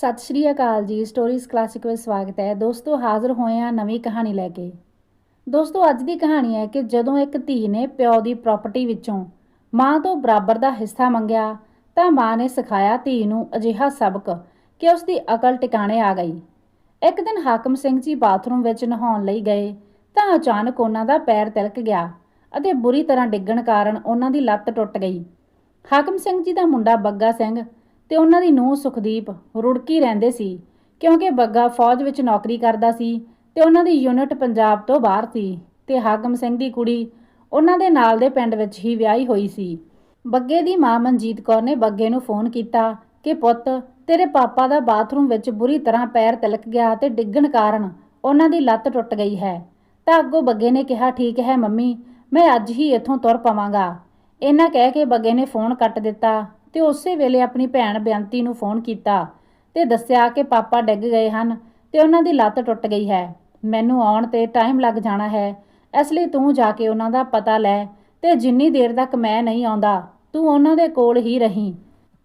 ਸਤਿ ਸ਼੍ਰੀ ਅਕਾਲ ਜੀ stories classic ਵਿੱਚ ਸਵਾਗਤ ਹੈ। ਦੋਸਤੋ, ਹਾਜ਼ਰ ਹੋਏ ਆ ਨਵੀਂ ਕਹਾਣੀ ਲੈ ਕੇ। ਦੋਸਤੋ, ਅੱਜ ਦੀ ਕਹਾਣੀ ਹੈ ਕਿ ਜਦੋਂ ਇੱਕ ਧੀ ਨੇ ਪਿਓ ਦੀ ਪ੍ਰਾਪਰਟੀ ਵਿੱਚੋਂ ਮਾਂ ਤੋਂ ਬਰਾਬਰ ਦਾ ਹਿੱਸਾ ਮੰਗਿਆ, ਤਾਂ ਮਾਂ ਨੇ ਸਿਖਾਇਆ ਧੀ ਨੂੰ ਅਜਿਹਾ ਸਬਕ ਕਿ ਉਸ ਦੀ ਅਕਲ ਟਿਕਾਣੇ ਆ ਗਈ। ਇੱਕ ਦਿਨ ਹਾਕਮ ਸਿੰਘ ਜੀ ਬਾਥਰੂਮ ਵਿੱਚ ਨਹਾਉਣ ਲਈ ਗਏ, ਤਾਂ ਅਚਾਨਕ ਉਹਨਾਂ ਦਾ ਪੈਰ ਤਿਲਕ ਗਿਆ ਅਤੇ ਬੁਰੀ ਤਰ੍ਹਾਂ ਡਿੱਗਣ ਕਾਰਨ ਉਹਨਾਂ ਦੀ ਲੱਤ ਟੁੱਟ ਗਈ। ਹਾਕਮ ਸਿੰਘ ਜੀ ਦਾ ਮੁੰਡਾ ਬੱਗਾ ਸਿੰਘ ਤੇ ਉਹਨਾਂ ਦੀ ਨੂੰਹ ਸੁਖਦੀਪ ਰੁੜਕੀ ਰਹਿੰਦੇ ਸੀ, ਕਿਉਂਕਿ ਬੱਗਾ ਫੌਜ ਵਿੱਚ ਨੌਕਰੀ ਕਰਦਾ ਸੀ ਤੇ ਉਹਨਾਂ ਦੀ ਯੂਨਿਟ ਪੰਜਾਬ ਤੋਂ ਬਾਹਰ ਸੀ ਤੇ ਹਾਕਮ ਸਿੰਘ ਦੀ ਕੁੜੀ ਉਹਨਾਂ ਦੇ ਨਾਲ ਦੇ ਪਿੰਡ ਵਿੱਚ ਹੀ ਵਿਆਹੀ ਹੋਈ ਸੀ। ਬੱਗੇ ਦੀ ਮਾਂ ਮਨਜੀਤ ਕੌਰ ਨੇ ਬੱਗੇ ਨੂੰ ਫੋਨ ਕੀਤਾ ਕਿ, ਪੁੱਤ, ਤੇਰੇ ਪਾਪਾ ਦਾ ਬਾਥਰੂਮ ਵਿੱਚ ਬੁਰੀ ਤਰ੍ਹਾਂ ਪੈਰ ਤਿਲਕ ਗਿਆ ਤੇ ਡਿੱਗਣ ਕਾਰਨ ਉਹਨਾਂ ਦੀ ਲੱਤ ਟੁੱਟ ਗਈ ਹੈ। ਤਾਂ ਅੱਗੋਂ ਬੱਗੇ ਨੇ ਕਿਹਾ, ਠੀਕ ਹੈ ਮੰਮੀ, ਮੈਂ ਅੱਜ ਹੀ ਇੱਥੋਂ ਤੁਰ ਪਵਾਂਗਾ। ਇਹਨਾਂ ਕਹਿ ਕੇ ਬੱਗੇ ਨੇ ਫੋਨ ਕੱਟ ਦਿੱਤਾ ਤੇ ਉਸੇ ਵੇਲੇ ਆਪਣੀ ਭੈਣ ਬੇਅੰਤੀ ਨੂੰ ਫੋਨ ਕੀਤਾ ਤੇ ਦੱਸਿਆ ਕਿ ਪਾਪਾ ਡਿੱਗ ਗਏ ਹਨ ਤੇ ਉਹਨਾਂ ਦੀ ਲੱਤ ਟੁੱਟ ਗਈ ਹੈ। ਮੈਨੂੰ ਆਉਣ ਤੇ ਟਾਈਮ ਲੱਗ ਜਾਣਾ ਹੈ। ਇਸ ਲਈ ਤੂੰ ਜਾ ਕੇ ਉਹਨਾਂ ਦਾ ਪਤਾ ਲੈ ਤੇ ਜਿੰਨੀ ਦੇਰ ਤੱਕ ਮੈਂ ਨਹੀਂ ਆਉਂਦਾ, ਤੂੰ ਉਹਨਾਂ ਦੇ ਕੋਲ ਹੀ ਰਹੀਂ।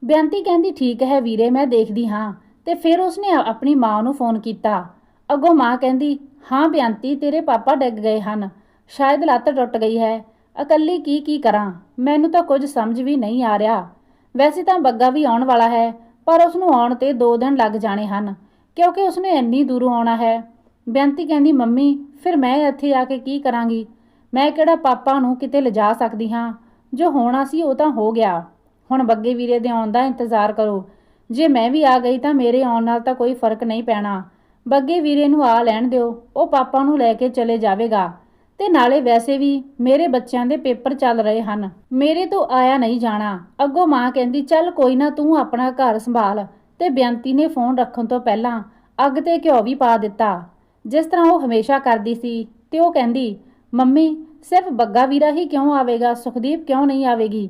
ਬੇਅੰਤੀ ਕਹਿੰਦੀ, ਠੀਕ ਹੈ ਵੀਰੇ, ਮੈਂ ਦੇਖਦੀ ਹਾਂ। ਤੇ ਫਿਰ ਉਸਨੇ ਆਪਣੀ ਮਾਂ ਨੂੰ ਫੋਨ ਕੀਤਾ। ਅੱਗੋਂ ਮਾਂ ਕਹਿੰਦੀ, ਹਾਂ ਬੇਅੰਤੀ, ਤੇਰੇ ਪਾਪਾ ਡਿੱਗ ਗਏ ਹਨ। ਸ਼ਾਇਦ ਲੱਤ ਟੁੱਟ ਗਈ ਹੈ। ਇਕੱਲੀ ਕੀ ਕੀ ਕਰਾਂ? ਮੈਨੂੰ ਤਾਂ ਕੁਝ ਸਮਝ ਵੀ ਨਹੀਂ ਆ ਰਿਹਾ। ਵੈਸੇ ਤਾਂ ਬੱਗਾ ਵੀ ਆਉਣ ਵਾਲਾ ਹੈ, ਪਰ ਉਸ ਨੂੰ ਆਉਣ ਤੇ 2 ਦਿਨ ਲੱਗ ਜਾਣੇ ਹਨ, ਕਿਉਂਕਿ ਉਸਨੇ ਇੰਨੀ ਦੂਰੋਂ ਆਉਣਾ ਹੈ। ਬੇਅੰਤੀ ਕਹਿੰਦੀ, ਮੰਮੀ, ਫਿਰ ਮੈਂ ਇੱਥੇ ਆ ਕੇ ਕੀ ਕਰਾਂਗੀ? ਮੈਂ ਕਿਹੜਾ ਪਾਪਾ ਨੂੰ ਕਿਤੇ ਲਿਜਾ ਸਕਦੀ ਹਾਂ? ਜੋ ਹੋਣਾ ਸੀ ਉਹ ਤਾਂ ਹੋ ਗਿਆ। ਹੁਣ ਬੱਗੇ ਵੀਰੇ ਦੇ ਆਉਣ ਦਾ ਇੰਤਜ਼ਾਰ ਕਰੋ। ਜੇ ਮੈਂ ਵੀ ਆ ਗਈ ਤਾਂ ਮੇਰੇ ਆਉਣ ਨਾਲ ਤਾਂ ਕੋਈ ਫ਼ਰਕ ਨਹੀਂ ਪੈਣਾ। ਬੱਗੇ ਵੀਰੇ ਨੂੰ ਆ ਲੈਣ ਦਿਓ, ਉਹ ਪਾਪਾ ਨੂੰ ਲੈ ਕੇ ਚਲੇ ਜਾਵੇਗਾ। ਤੇ ਨਾਲੇ ਵੈਸੇ ਵੀ ਮੇਰੇ ਬੱਚਿਆਂ ਦੇ ਪੇਪਰ ਚੱਲ ਰਹੇ ਹਨ। ਮੇਰੇ ਤੋਂ ਆਇਆ ਨਹੀਂ ਜਾਣਾ। ਅੱਗੋਂ ਮਾਂ ਕਹਿੰਦੀ, ਚੱਲ ਕੋਈ ਨਾ, ਤੂੰ ਆਪਣਾ ਘਰ ਸੰਭਾਲ। ਤੇ ਬੇਅੰਤੀ ਨੇ ਫੋਨ ਰੱਖਣ ਤੋਂ ਪਹਿਲਾਂ ਅੱਗ ਤੇ ਘਿਓ ਵੀ ਪਾ ਦਿੱਤਾ। ਜਿਸ ਤਰ੍ਹਾਂ ਉਹ ਹਮੇਸ਼ਾ ਕਰਦੀ ਸੀ ਤੇ ਉਹ ਕਹਿੰਦੀ, ਮੰਮੀ, ਸਿਰਫ ਬੱਗਾ ਵੀਰਾ ਹੀ ਕਿਉਂ ਆਵੇਗਾ? ਸੁਖਦੀਪ ਕਿਉਂ ਨਹੀਂ ਆਵੇਗੀ?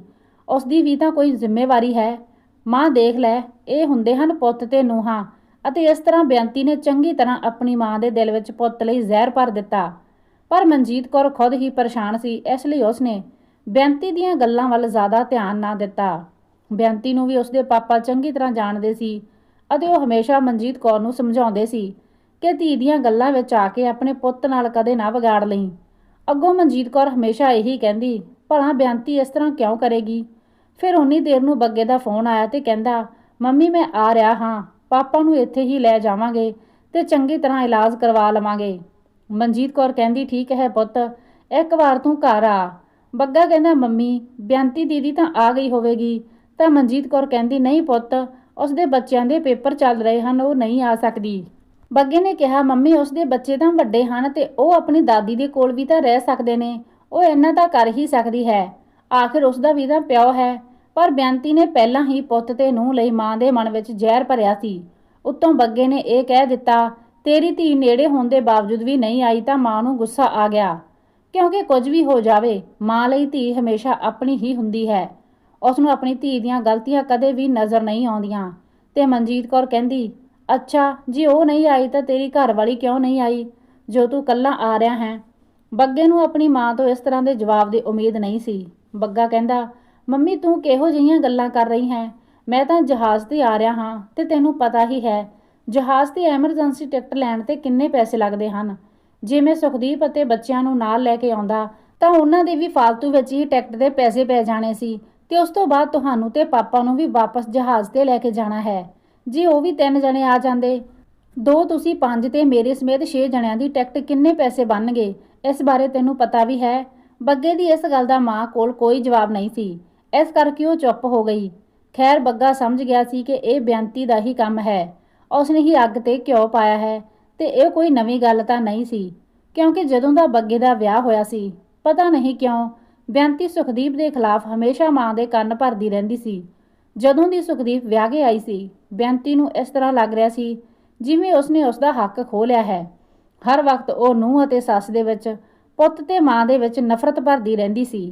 ਉਸ ਦੀ ਵੀ ਤਾਂ ਕੋਈ ਜ਼ਿੰਮੇਵਾਰੀ ਹੈ। ਮਾਂ ਦੇਖ ਲੈ, ਇਹ ਹੁੰਦੇ ਹਨ ਪੁੱਤ ਤੇ ਨੂੰਹਾਂ। ਅਤੇ ਇਸ ਤਰ੍ਹਾਂ ਬੇਅੰਤੀ ਨੇ ਚੰਗੀ ਤਰ੍ਹਾਂ ਆਪਣੀ ਮਾਂ ਦੇ ਦਿਲ ਵਿੱਚ ਪੁੱਤ ਲਈ ਜ਼ਹਿਰ ਭਰ ਦਿੱਤਾ। ਪਰ ਮਨਜੀਤ ਕੌਰ ਖੁਦ ਹੀ ਪਰੇਸ਼ਾਨ ਸੀ, ਇਸ ਲਈ ਉਸਨੇ ਬੇਅੰਤੀ ਦੀਆਂ ਗੱਲਾਂ ਵੱਲ ਜ਼ਿਆਦਾ ਧਿਆਨ ਨਾ ਦਿੱਤਾ। ਬੇਅੰਤੀ ਨੂੰ ਵੀ ਉਸਦੇ ਪਾਪਾ ਚੰਗੀ ਤਰ੍ਹਾਂ ਜਾਣਦੇ ਸੀ ਅਤੇ ਉਹ ਹਮੇਸ਼ਾ ਮਨਜੀਤ ਕੌਰ ਨੂੰ ਸਮਝਾਉਂਦੇ ਸੀ ਕਿ ਧੀ ਦੀਆਂ ਗੱਲਾਂ ਵਿੱਚ ਆ ਕੇ ਆਪਣੇ ਪੁੱਤ ਨਾਲ ਕਦੇ ਨਾ ਵਿਗਾੜ ਲਈ। ਅੱਗੋਂ ਮਨਜੀਤ ਕੌਰ ਹਮੇਸ਼ਾ ਇਹੀ ਕਹਿੰਦੀ, ਭਲਾ ਬੇਅੰਤੀ ਇਸ ਤਰ੍ਹਾਂ ਕਿਉਂ ਕਰੇਗੀ? ਫਿਰ ਉਨੀ ਦੇਰ ਨੂੰ ਬੱਗੇ ਦਾ ਫੋਨ ਆਇਆ ਤੇ ਕਹਿੰਦਾ, ਮੰਮੀ, ਮੈਂ ਆ ਰਿਹਾ ਹਾਂ, ਪਾਪਾ ਨੂੰ ਇੱਥੇ ਹੀ ਲੈ ਜਾਵਾਂਗੇ ਤੇ ਚੰਗੀ ਤਰ੍ਹਾਂ ਇਲਾਜ ਕਰਵਾ ਲਵਾਂਗੇ। ਮਨਜੀਤ ਕੌਰ ਕਹਿੰਦੀ, ਠੀਕ ਹੈ ਪੁੱਤ, ਇੱਕ ਵਾਰ ਤੂੰ ਘਰ ਆ। ਬੱਗਾ ਕਹਿੰਦਾ, ਮੰਮੀ, ਬੇਅੰਤੀ ਦੀਦੀ ਤਾਂ ਆ ਗਈ ਹੋਵੇਗੀ। ਤਾਂ ਮਨਜੀਤ ਕੌਰ ਕਹਿੰਦੀ, ਨਹੀਂ ਪੁੱਤ, ਉਸਦੇ ਬੱਚਿਆਂ ਦੇ ਪੇਪਰ ਚੱਲ ਰਹੇ ਹਨ, ਉਹ ਨਹੀਂ ਆ ਸਕਦੀ। ਬੱਗੇ ਨੇ ਕਿਹਾ, ਮੰਮੀ, ਉਸਦੇ ਬੱਚੇ ਤਾਂ ਵੱਡੇ ਹਨ ਤੇ ਉਹ ਆਪਣੀ ਦਾਦੀ ਦੇ ਕੋਲ ਵੀ ਤਾਂ ਰਹਿ ਸਕਦੇ ਨੇ। ਉਹ ਇਹਨਾਂ ਤਾਂ ਕਰ ਹੀ ਸਕਦੀ ਹੈ। ਆਖਿਰ ਉਸਦਾ ਵੀ ਤਾਂ ਪਿਓ ਹੈ। ਪਰ ਬੇਅੰਤੀ ਨੇ ਪਹਿਲਾਂ ਹੀ ਪੁੱਤ ਤੇ ਨੂੰਹ ਲਈ ਮਾਂ ਦੇ ਮਨ ਵਿੱਚ ਜ਼ਹਿਰ ਭਰਿਆ ਸੀ। ਉੱਤੋਂ ਬੱਗੇ ਨੇ ਇਹ ਕਹਿ ਦਿੱਤਾ ਤੇਰੀ ਧੀ ਨੇੜੇ ਹੋਣ ਦੇ ਬਾਵਜੂਦ ਵੀ ਨਹੀਂ ਆਈ ਤਾਂ ਮਾਂ ਨੂੰ ਗੁੱਸਾ ਆ ਗਿਆ। ਕਿਉਂਕਿ ਕੁਝ ਵੀ ਹੋ ਜਾਵੇ, ਮਾਂ ਲਈ ਧੀ ਹਮੇਸ਼ਾ ਆਪਣੀ ਹੀ ਹੁੰਦੀ ਹੈ। ਉਸ ਨੂੰ ਆਪਣੀ ਧੀ ਦੀਆਂ ਗਲਤੀਆਂ ਕਦੇ ਵੀ ਨਜ਼ਰ ਨਹੀਂ ਆਉਂਦੀਆਂ। ਤੇ ਮਨਜੀਤ ਕੌਰ ਕਹਿੰਦੀ, ਅੱਛਾ, ਜੇ ਉਹ ਨਹੀਂ ਆਈ ਤਾਂ ਤੇਰੀ ਘਰ ਵਾਲੀ ਕਿਉਂ ਨਹੀਂ ਆਈ? ਜੋ ਤੂੰ ਕੱਲਾ ਆ ਰਿਹਾ ਹੈ ਬੱਗੇ ਨੂੰ ਆਪਣੀ ਮਾਂ ਤੋਂ ਇਸ ਤਰ੍ਹਾਂ ਦੇ ਜਵਾਬ ਦੀ ਉਮੀਦ ਨਹੀਂ ਸੀ। ਬੱਗਾ ਕਹਿੰਦਾ, ਮੰਮੀ, ਤੂੰ ਕਿਹੋ ਜਿਹੀਆਂ ਗੱਲਾਂ ਕਰ ਰਹੀ ਹੈ? ਮੈਂ ਤਾਂ ਜਹਾਜ਼ ਤੇ ਆ ਰਿਹਾ ਹਾਂ ਤੇ ਤੈਨੂੰ ਪਤਾ ਹੀ ਹੈ ਜਹਾਜ਼ ਤੇ ਐਮਰਜੈਂਸੀ ਟਿਕਟ ਲੈਣ ਤੇ ਕਿੰਨੇ ਪੈਸੇ ਲੱਗਦੇ ਹਨ? ਜੇ ਮੈਂ ਸੁਖਦੀਪ ਅਤੇ ਬੱਚਿਆਂ ਨੂੰ ਨਾਲ ਲੈ ਕੇ ਆਉਂਦਾ, ਤਾਂ ਉਹਨਾਂ ਦੇ ਵੀ ਫालतू ਵਿੱਚ ਹੀ ਟਿਕਟ ਦੇ ਪੈਸੇ ਪੈ ਜਾਣੇ ਸੀ ਤੇ ਉਸ ਤੋਂ ਬਾਅਦ ਤੁਹਾਨੂੰ ਤੇ ਪਾਪਾ ਨੂੰ ਵੀ ਵਾਪਸ ਜਹਾਜ਼ ਤੇ ਲੈ ਕੇ ਜਾਣਾ ਹੈ। ਜੇ ਉਹ ਵੀ ਤਿੰਨ ਜਣੇ ਆ ਜਾਂਦੇ, ਦੋ ਤੁਸੀਂ ਪੰਜ ਤੇ ਮੇਰੇ ਸਮੇਤ 6 ਜਣਿਆਂ ਦੀ ਟਿਕਟ ਕਿੰਨੇ ਪੈਸੇ ਬਣਨਗੇ? ਇਸ ਬਾਰੇ ਤੈਨੂੰ ਪਤਾ ਵੀ ਹੈ। ਬੱਗੇ ਦੀ ਇਸ ਗੱਲ ਦਾ ਮਾਂ ਕੋਲ ਕੋਈ ਜਵਾਬ ਨਹੀਂ ਸੀ। ਇਸ ਕਰਕੇ ਉਹ ਚੁੱਪ ਹੋ ਗਈ। ਖੈਰ, ਬੱਗਾ ਸਮਝ ਗਿਆ ਸੀ ਕਿ ਇਹ ਬੇਅੰਤੀ ਦਾ ਹੀ ਕੰਮ ਹੈ। ਉਸਨੇ ਹੀ ਅੱਗ ਤੇ ਘਿਓ ਪਾਇਆ ਹੈ ਤੇ ਇਹ ਕੋਈ ਨਵੀਂ ਗੱਲ ਤਾਂ ਨਹੀਂ ਸੀ, ਕਿਉਂਕਿ ਜਦੋਂ ਦਾ ਬੱਗੇ ਦਾ ਵਿਆਹ ਹੋਇਆ ਸੀ, ਪਤਾ ਨਹੀਂ ਕਿਉਂ ਬੇਅੰਤੀ ਸੁਖਦੀਪ ਦੇ ਖਿਲਾਫ ਹਮੇਸ਼ਾ ਮਾਂ ਦੇ ਕੰਨ ਭਰਦੀ ਰਹਿੰਦੀ ਸੀ। ਜਦੋਂ ਦੀ ਸੁਖਦੀਪ ਵਿਆਹ ਕੇ ਆਈ ਸੀ, ਬੇਅੰਤੀ ਨੂੰ ਇਸ ਤਰ੍ਹਾਂ ਲੱਗ ਰਿਹਾ ਸੀ ਜਿਵੇਂ ਉਸਨੇ ਉਸ ਦਾ ਹੱਕ ਖੋਹ ਲਿਆ ਹੈ। ਹਰ ਵਕਤ ਉਹ ਨੂੰਹ ਅਤੇ ਸੱਸ ਦੇ ਵਿੱਚ, ਪੁੱਤ ਤੇ ਮਾਂ ਦੇ ਵਿੱਚ ਨਫ਼ਰਤ ਭਰਦੀ ਰਹਿੰਦੀ ਸੀ।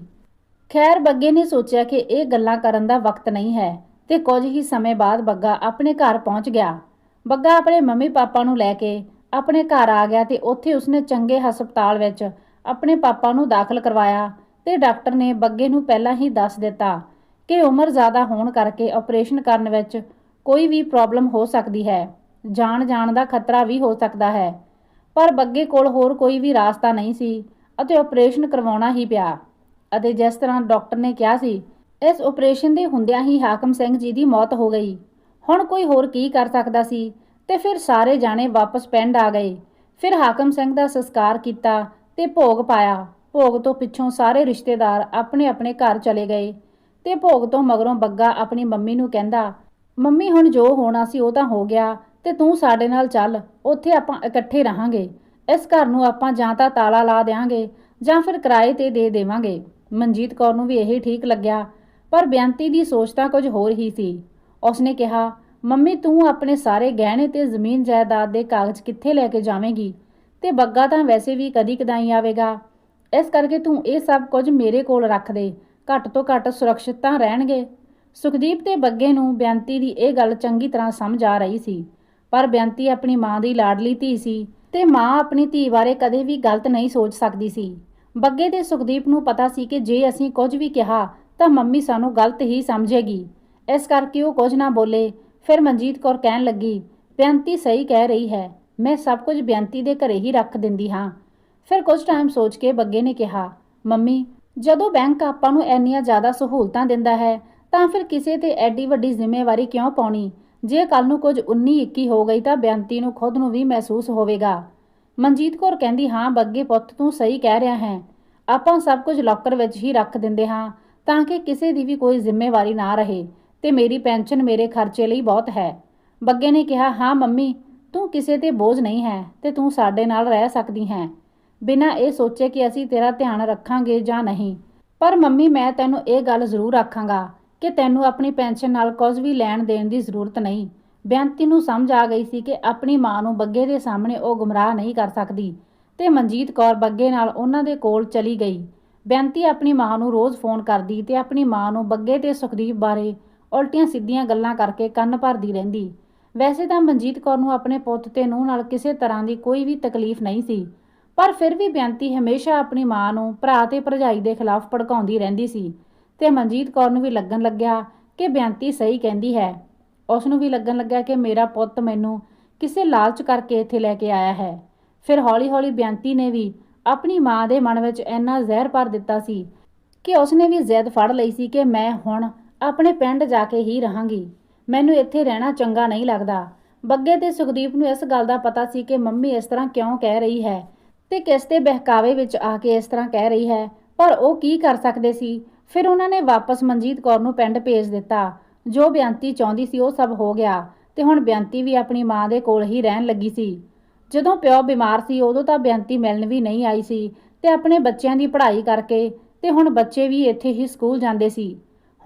ਖੈਰ, ਬੱਗੇ ਨੇ ਸੋਚਿਆ ਕਿ ਇਹ ਗੱਲਾਂ ਕਰਨ ਦਾ ਵਕਤ ਨਹੀਂ ਹੈ ਤੇ ਕੁਝ ਹੀ ਸਮੇਂ ਬਾਅਦ ਬੱਗਾ ਆਪਣੇ ਘਰ ਪਹੁੰਚ ਗਿਆ। ਬੱਗਾ ਆਪਣੇ ਮੰਮੀ ਪਾਪਾ ਨੂੰ ਲੈ ਕੇ ਆਪਣੇ ਘਰ ਆ ਗਿਆ ਤੇ ਉੱਥੇ ਉਸਨੇ ਚੰਗੇ ਹਸਪਤਾਲ ਵਿੱਚ ਆਪਣੇ ਪਾਪਾ ਨੂੰ ਦਾਖਲ ਕਰਵਾਇਆ ਤੇ ਡਾਕਟਰ ਨੇ ਬੱਗੇ ਨੂੰ ਪਹਿਲਾਂ ਹੀ ਦੱਸ ਦਿੱਤਾ ਕਿ ਉਮਰ ਜ਼ਿਆਦਾ ਹੋਣ ਕਰਕੇ ਆਪਰੇਸ਼ਨ ਕਰਨ ਵਿੱਚ ਕੋਈ ਵੀ ਪ੍ਰੋਬਲਮ ਹੋ ਸਕਦੀ ਹੈ ਜਾਣ ਜਾਣ ਦਾ ਖਤਰਾ ਵੀ ਹੋ ਸਕਦਾ ਹੈ। ਪਰ ਬੱਗੇ ਕੋਲ ਹੋਰ ਕੋਈ ਵੀ ਰਾਸਤਾ ਨਹੀਂ ਸੀ ਅਤੇ ਆਪਰੇਸ਼ਨ ਕਰਵਾਉਣਾ ਹੀ ਪਿਆ ਅਤੇ ਜਿਸ ਤਰ੍ਹਾਂ ਡਾਕਟਰ ਨੇ ਕਿਹਾ ਸੀ, ਇਸ ਆਪਰੇਸ਼ਨ ਦੇ ਹੁੰਦਿਆਂ ਹੀ ਹਾਕਮ ਸਿੰਘ ਜੀ ਦੀ ਮੌਤ ਹੋ ਗਈ। ਹੁਣ ਕੋਈ ਹੋਰ ਕੀ ਕਰ ਸਕਦਾ ਸੀ? ਤੇ ਫਿਰ ਸਾਰੇ ਜਾਣੇ ਵਾਪਸ ਪਿੰਡ ਆ ਗਏ। ਫਿਰ ਹਾਕਮ ਸਿੰਘ ਦਾ ਸੰਸਕਾਰ ਕੀਤਾ ਤੇ ਭੋਗ ਪਾਇਆ। ਭੋਗ ਤੋਂ ਪਿੱਛੋਂ ਸਾਰੇ ਰਿਸ਼ਤੇਦਾਰ ਆਪਣੇ ਆਪਣੇ ਘਰ ਚਲੇ ਗਏ। ਤੇ ਭੋਗ ਤੋਂ ਮਗਰੋਂ ਬੱਗਾ ਆਪਣੀ ਮੰਮੀ ਨੂੰ ਕਹਿੰਦਾ, ਮੰਮੀ, ਹੁਣ ਜੋ ਹੋਣਾ ਸੀ ਉਹ ਤਾਂ ਹੋ ਗਿਆ। ਤੇ ਤੂੰ ਸਾਡੇ ਨਾਲ ਚੱਲ। ਉੱਥੇ ਆਪਾਂ ਇਕੱਠੇ ਰਹਾਂਗੇ। ਇਸ ਘਰ ਨੂੰ ਆਪਾਂ ਜਾਂ ਤਾਂ ਤਾਲਾ ਲਾ ਦੇਵਾਂਗੇ ਜਾਂ ਫਿਰ ਕਿਰਾਏ ਤੇ ਦੇ ਦੇਵਾਂਗੇ। ਮਨਜੀਤ ਕੌਰ ਨੂੰ ਵੀ ਇਹੀ ਠੀਕ ਲੱਗਿਆ। ਪਰ ਬੇਅੰਤੀ ਦੀ ਸੋਚ ਤਾਂ ਕੁਝ ਹੋਰ ਹੀ ਸੀ। ਉਸਨੇ ਕਿਹਾ, ਮੰਮੀ, ਤੂੰ ਆਪਣੇ ਸਾਰੇ ਗਹਿਣੇ ਤੇ ਜ਼ਮੀਨ ਜਾਇਦਾਦ ਦੇ ਕਾਗਜ਼ ਕਿੱਥੇ ਲੈ ਕੇ ਜਾਵੇਂਗੀ? ਤੇ ਬੱਗਾ ਤਾਂ ਵੈਸੇ ਵੀ ਕਦੀ ਕਦਾਈ ਆਵੇਗਾ। ਇਸ ਕਰਕੇ ਤੂੰ ਇਹ ਸਭ ਕੁਝ ਮੇਰੇ ਕੋਲ ਰੱਖ ਦੇ। ਘੱਟ ਤੋਂ ਘੱਟ ਸੁਰੱਖਿਅਤ ਤਾਂ ਰਹਿਣਗੇ। ਸੁਖਦੀਪ ਤੇ ਬੱਗੇ ਨੂੰ ਬੇਅੰਤੀ ਦੀ ਇਹ ਗੱਲ ਚੰਗੀ ਤਰ੍ਹਾਂ ਸਮਝ ਆ ਰਹੀ ਸੀ। ਪਰ ਬੇਅੰਤੀ ਆਪਣੀ ਮਾਂ ਦੀ ਲਾਡਲੀ ਧੀ ਸੀ ਤੇ ਮਾਂ ਆਪਣੀ ਧੀ ਬਾਰੇ ਕਦੇ ਵੀ ਗਲਤ ਨਹੀਂ ਸੋਚ ਸਕਦੀ ਸੀ। ਬੱਗੇ ਤੇ ਸੁਖਦੀਪ ਨੂੰ ਪਤਾ ਸੀ ਕਿ ਜੇ ਅਸੀਂ ਕੁਝ ਵੀ ਕਿਹਾ, ਤਾਂ ਮੰਮੀ ਸਾਨੂੰ ਗਲਤ ਹੀ ਸਮਝੇਗੀ। ਇਸ ਕਰਕੇ ਉਹ ਕੁਝ ਨਾ ਬੋਲੇ। ਫਿਰ ਮਨਜੀਤ ਕੌਰ ਕਹਿਣ ਲੱਗੀ, ਬੇਅੰਤੀ ਸਹੀ ਕਹਿ ਰਹੀ ਹੈ। ਮੈਂ ਸਭ ਕੁਝ ਬੇਅੰਤੀ ਦੇ ਘਰੇ ਹੀ ਰੱਖ ਦਿੰਦੀ ਹਾਂ। ਫਿਰ ਕੁਝ ਟਾਈਮ ਸੋਚ ਕੇ ਬੱਗੇ ਨੇ ਕਿਹਾ, ਮੰਮੀ, ਜਦੋਂ ਬੈਂਕ ਆਪਾਂ ਨੂੰ ਇੰਨੀਆਂ ਜ਼ਿਆਦਾ ਸਹੂਲਤਾਂ ਦਿੰਦਾ ਹੈ, ਤਾਂ ਫਿਰ ਕਿਸੇ ਤੇ ਐਡੀ ਵੱਡੀ ਜ਼ਿੰਮੇਵਾਰੀ ਕਿਉਂ ਪਾਉਣੀ? ਜੇ ਕੱਲ ਨੂੰ ਕੁਝ 19 21 ਹੋ ਗਈ ਤਾਂ ਬੇਅੰਤੀ ਨੂੰ ਖੁਦ ਨੂੰ ਵੀ ਮਹਿਸੂਸ ਹੋਵੇਗਾ। ਮਨਜੀਤ ਕੌਰ ਕਹਿੰਦੀ, ਹਾਂ, ਬੱਗੇ ਪੁੱਤ, ਤੂੰ ਸਹੀ ਕਹਿ ਰਿਹਾ ਹੈ। ਆਪਾਂ ਸਭ ਕੁਝ ਲੋਕਰ ਵਿੱਚ ਹੀ ਰੱਖ ਦਿੰਦੇ ਹਾਂ, ਤਾਂ ਕਿ ਕਿਸੇ ਦੀ ਵੀ ਕੋਈ ਜ਼ਿੰਮੇਵਾਰੀ ਨਾ ਰਹੇ। ਤੇ ਮੇਰੀ ਪੈਨਸ਼ਨ ਮੇਰੇ ਖਰਚੇ ਲਈ ਬਹੁਤ ਹੈ। ਬੱਗੇ ਨੇ ਕਿਹਾ, ਹਾਂ ਮੰਮੀ, ਤੂੰ ਕਿਸੇ ਤੇ ਬੋਝ ਨਹੀਂ ਹੈ ਤੇ ਤੂੰ ਸਾਡੇ ਨਾਲ ਰਹਿ ਸਕਦੀ ਹੈ। ਬਿਨਾਂ ਇਹ ਸੋਚੇ ਕਿ ਅਸੀਂ ਤੇਰਾ ਧਿਆਨ ਰੱਖਾਂਗੇ ਜਾਂ ਨਹੀਂ। ਪਰ ਮੰਮੀ, ਮੈਂ ਤੈਨੂੰ ਇਹ ਗੱਲ ਜ਼ਰੂਰ ਆਖਾਂਗਾ ਕਿ ਤੈਨੂੰ ਆਪਣੀ ਪੈਨਸ਼ਨ ਨਾਲ ਕੁਝ ਵੀ ਲੈਣ ਦੇਣ ਦੀ ਜ਼ਰੂਰਤ ਨਹੀਂ। ਬੇਅੰਤੀ ਨੂੰ ਸਮਝ ਆ ਗਈ ਸੀ ਕਿ ਆਪਣੀ ਮਾਂ ਨੂੰ ਬੱਗੇ ਦੇ ਸਾਹਮਣੇ ਉਹ ਗੁੰਮਰਾਹ ਨਹੀਂ ਕਰ ਸਕਦੀ ਤੇ ਮਨਜੀਤ ਕੌਰ ਬੱਗੇ ਨਾਲ ਉਹਨਾਂ ਦੇ ਕੋਲ ਚਲੀ ਗਈ। ਬੇਅੰਤੀ ਆਪਣੀ ਮਾਂ ਨੂੰ ਰੋਜ਼ ਫੋਨ ਕਰਦੀ ਤੇ ਆਪਣੀ ਮਾਂ ਨੂੰ ਬੱਗੇ ਤੇ ਸੁਖਦੀਪ ਬਾਰੇ ਉਲਟੀਆਂ ਸਿੱਧੀਆਂ ਗੱਲਾਂ ਕਰਕੇ ਕੰਨ ਭਰਦੀ ਰਹਿੰਦੀ। ਵੈਸੇ ਤਾਂ ਮਨਜੀਤ ਕੌਰ ਨੂੰ ਆਪਣੇ ਪੁੱਤ ਤੇ ਨੂੰਹ ਨਾਲ ਕਿਸੇ ਤਰ੍ਹਾਂ ਦੀ ਕੋਈ ਵੀ ਤਕਲੀਫ ਨਹੀਂ ਸੀ, ਪਰ ਫਿਰ ਵੀ ਬੇਅੰਤੀ ਹਮੇਸ਼ਾ ਆਪਣੀ ਮਾਂ ਨੂੰ ਭਰਾ ਤੇ ਭਰਜਾਈ ਦੇ ਖਿਲਾਫ ਭੜਕਾਉਂਦੀ ਰਹਿੰਦੀ ਸੀ ਤੇ ਮਨਜੀਤ ਕੌਰ ਨੂੰ ਵੀ ਲੱਗਣ ਲੱਗਿਆ ਕਿ ਬੇਅੰਤੀ ਸਹੀ ਕਹਿੰਦੀ ਹੈ। ਉਸ ਨੂੰ ਵੀ ਲੱਗਣ ਲੱਗਿਆ ਕਿ ਮੇਰਾ ਪੁੱਤ ਮੈਨੂੰ ਕਿਸੇ ਲਾਲਚ ਕਰਕੇ ਇੱਥੇ ਲੈ ਕੇ ਆਇਆ ਹੈ। ਫਿਰ ਹੌਲੀ-ਹੌਲੀ ਬੇਅੰਤੀ ਨੇ ਵੀ ਆਪਣੀ ਮਾਂ ਦੇ ਮਨ ਵਿੱਚ ਇੰਨਾ ਜ਼ਹਿਰ ਭਰ ਦਿੱਤਾ ਸੀ ਕਿ ਉਸਨੇ ਵੀ ਜ਼ਿੱਦ ਫੜ ਲਈ ਸੀ ਕਿ ਮੈਂ ਹੁਣ ਆਪਣੇ ਪਿੰਡ ਜਾ ਕੇ ਹੀ ਰਹਾਂਗੀ। ਮੈਨੂੰ ਇੱਥੇ ਰਹਿਣਾ ਚੰਗਾ ਨਹੀਂ ਲੱਗਦਾ। ਬੱਗੇ ਤੇ ਸੁਖਦੀਪ ਨੂੰ ਇਸ ਗੱਲ ਦਾ ਪਤਾ ਸੀ ਕਿ ਮੰਮੀ ਇਸ ਤਰ੍ਹਾਂ ਕਿਉਂ ਕਹਿ ਰਹੀ ਹੈ ਤੇ ਕਿਸ ਤੇ ਬਹਿਕਾਵੇ ਵਿੱਚ ਆ ਕੇ ਇਸ ਤਰ੍ਹਾਂ ਕਹਿ ਰਹੀ ਹੈ। ਪਰ ਉਹ ਕੀ ਕਰ ਸਕਦੇ ਸੀ? ਫਿਰ ਉਹਨਾਂ ਨੇ ਵਾਪਸ ਮਨਜੀਤ ਕੌਰ ਨੂੰ ਪਿੰਡ ਭੇਜ ਦਿੱਤਾ। ਜੋ ਬਿਆੰਤੀ ਚਾਹੁੰਦੀ ਸੀ ਉਹ ਸਭ ਹੋ ਗਿਆ ਤੇ ਹੁਣ ਬਿਆੰਤੀ ਵੀ ਆਪਣੀ ਮਾਂ ਦੇ ਕੋਲ ਹੀ ਰਹਿਣ ਲੱਗੀ ਸੀ। ਜਦੋਂ ਪਿਓ ਬਿਮਾਰ ਸੀ ਉਦੋਂ ਤਾਂ ਬਿਆੰਤੀ ਮਿਲਣ ਵੀ ਨਹੀਂ ਆਈ ਸੀ ਤੇ ਆਪਣੇ ਬੱਚਿਆਂ ਦੀ ਪੜ੍ਹਾਈ ਕਰਕੇ ਤੇ ਹੁਣ ਬੱਚੇ ਵੀ ਇੱਥੇ ਹੀ ਸਕੂਲ ਜਾਂਦੇ ਸੀ।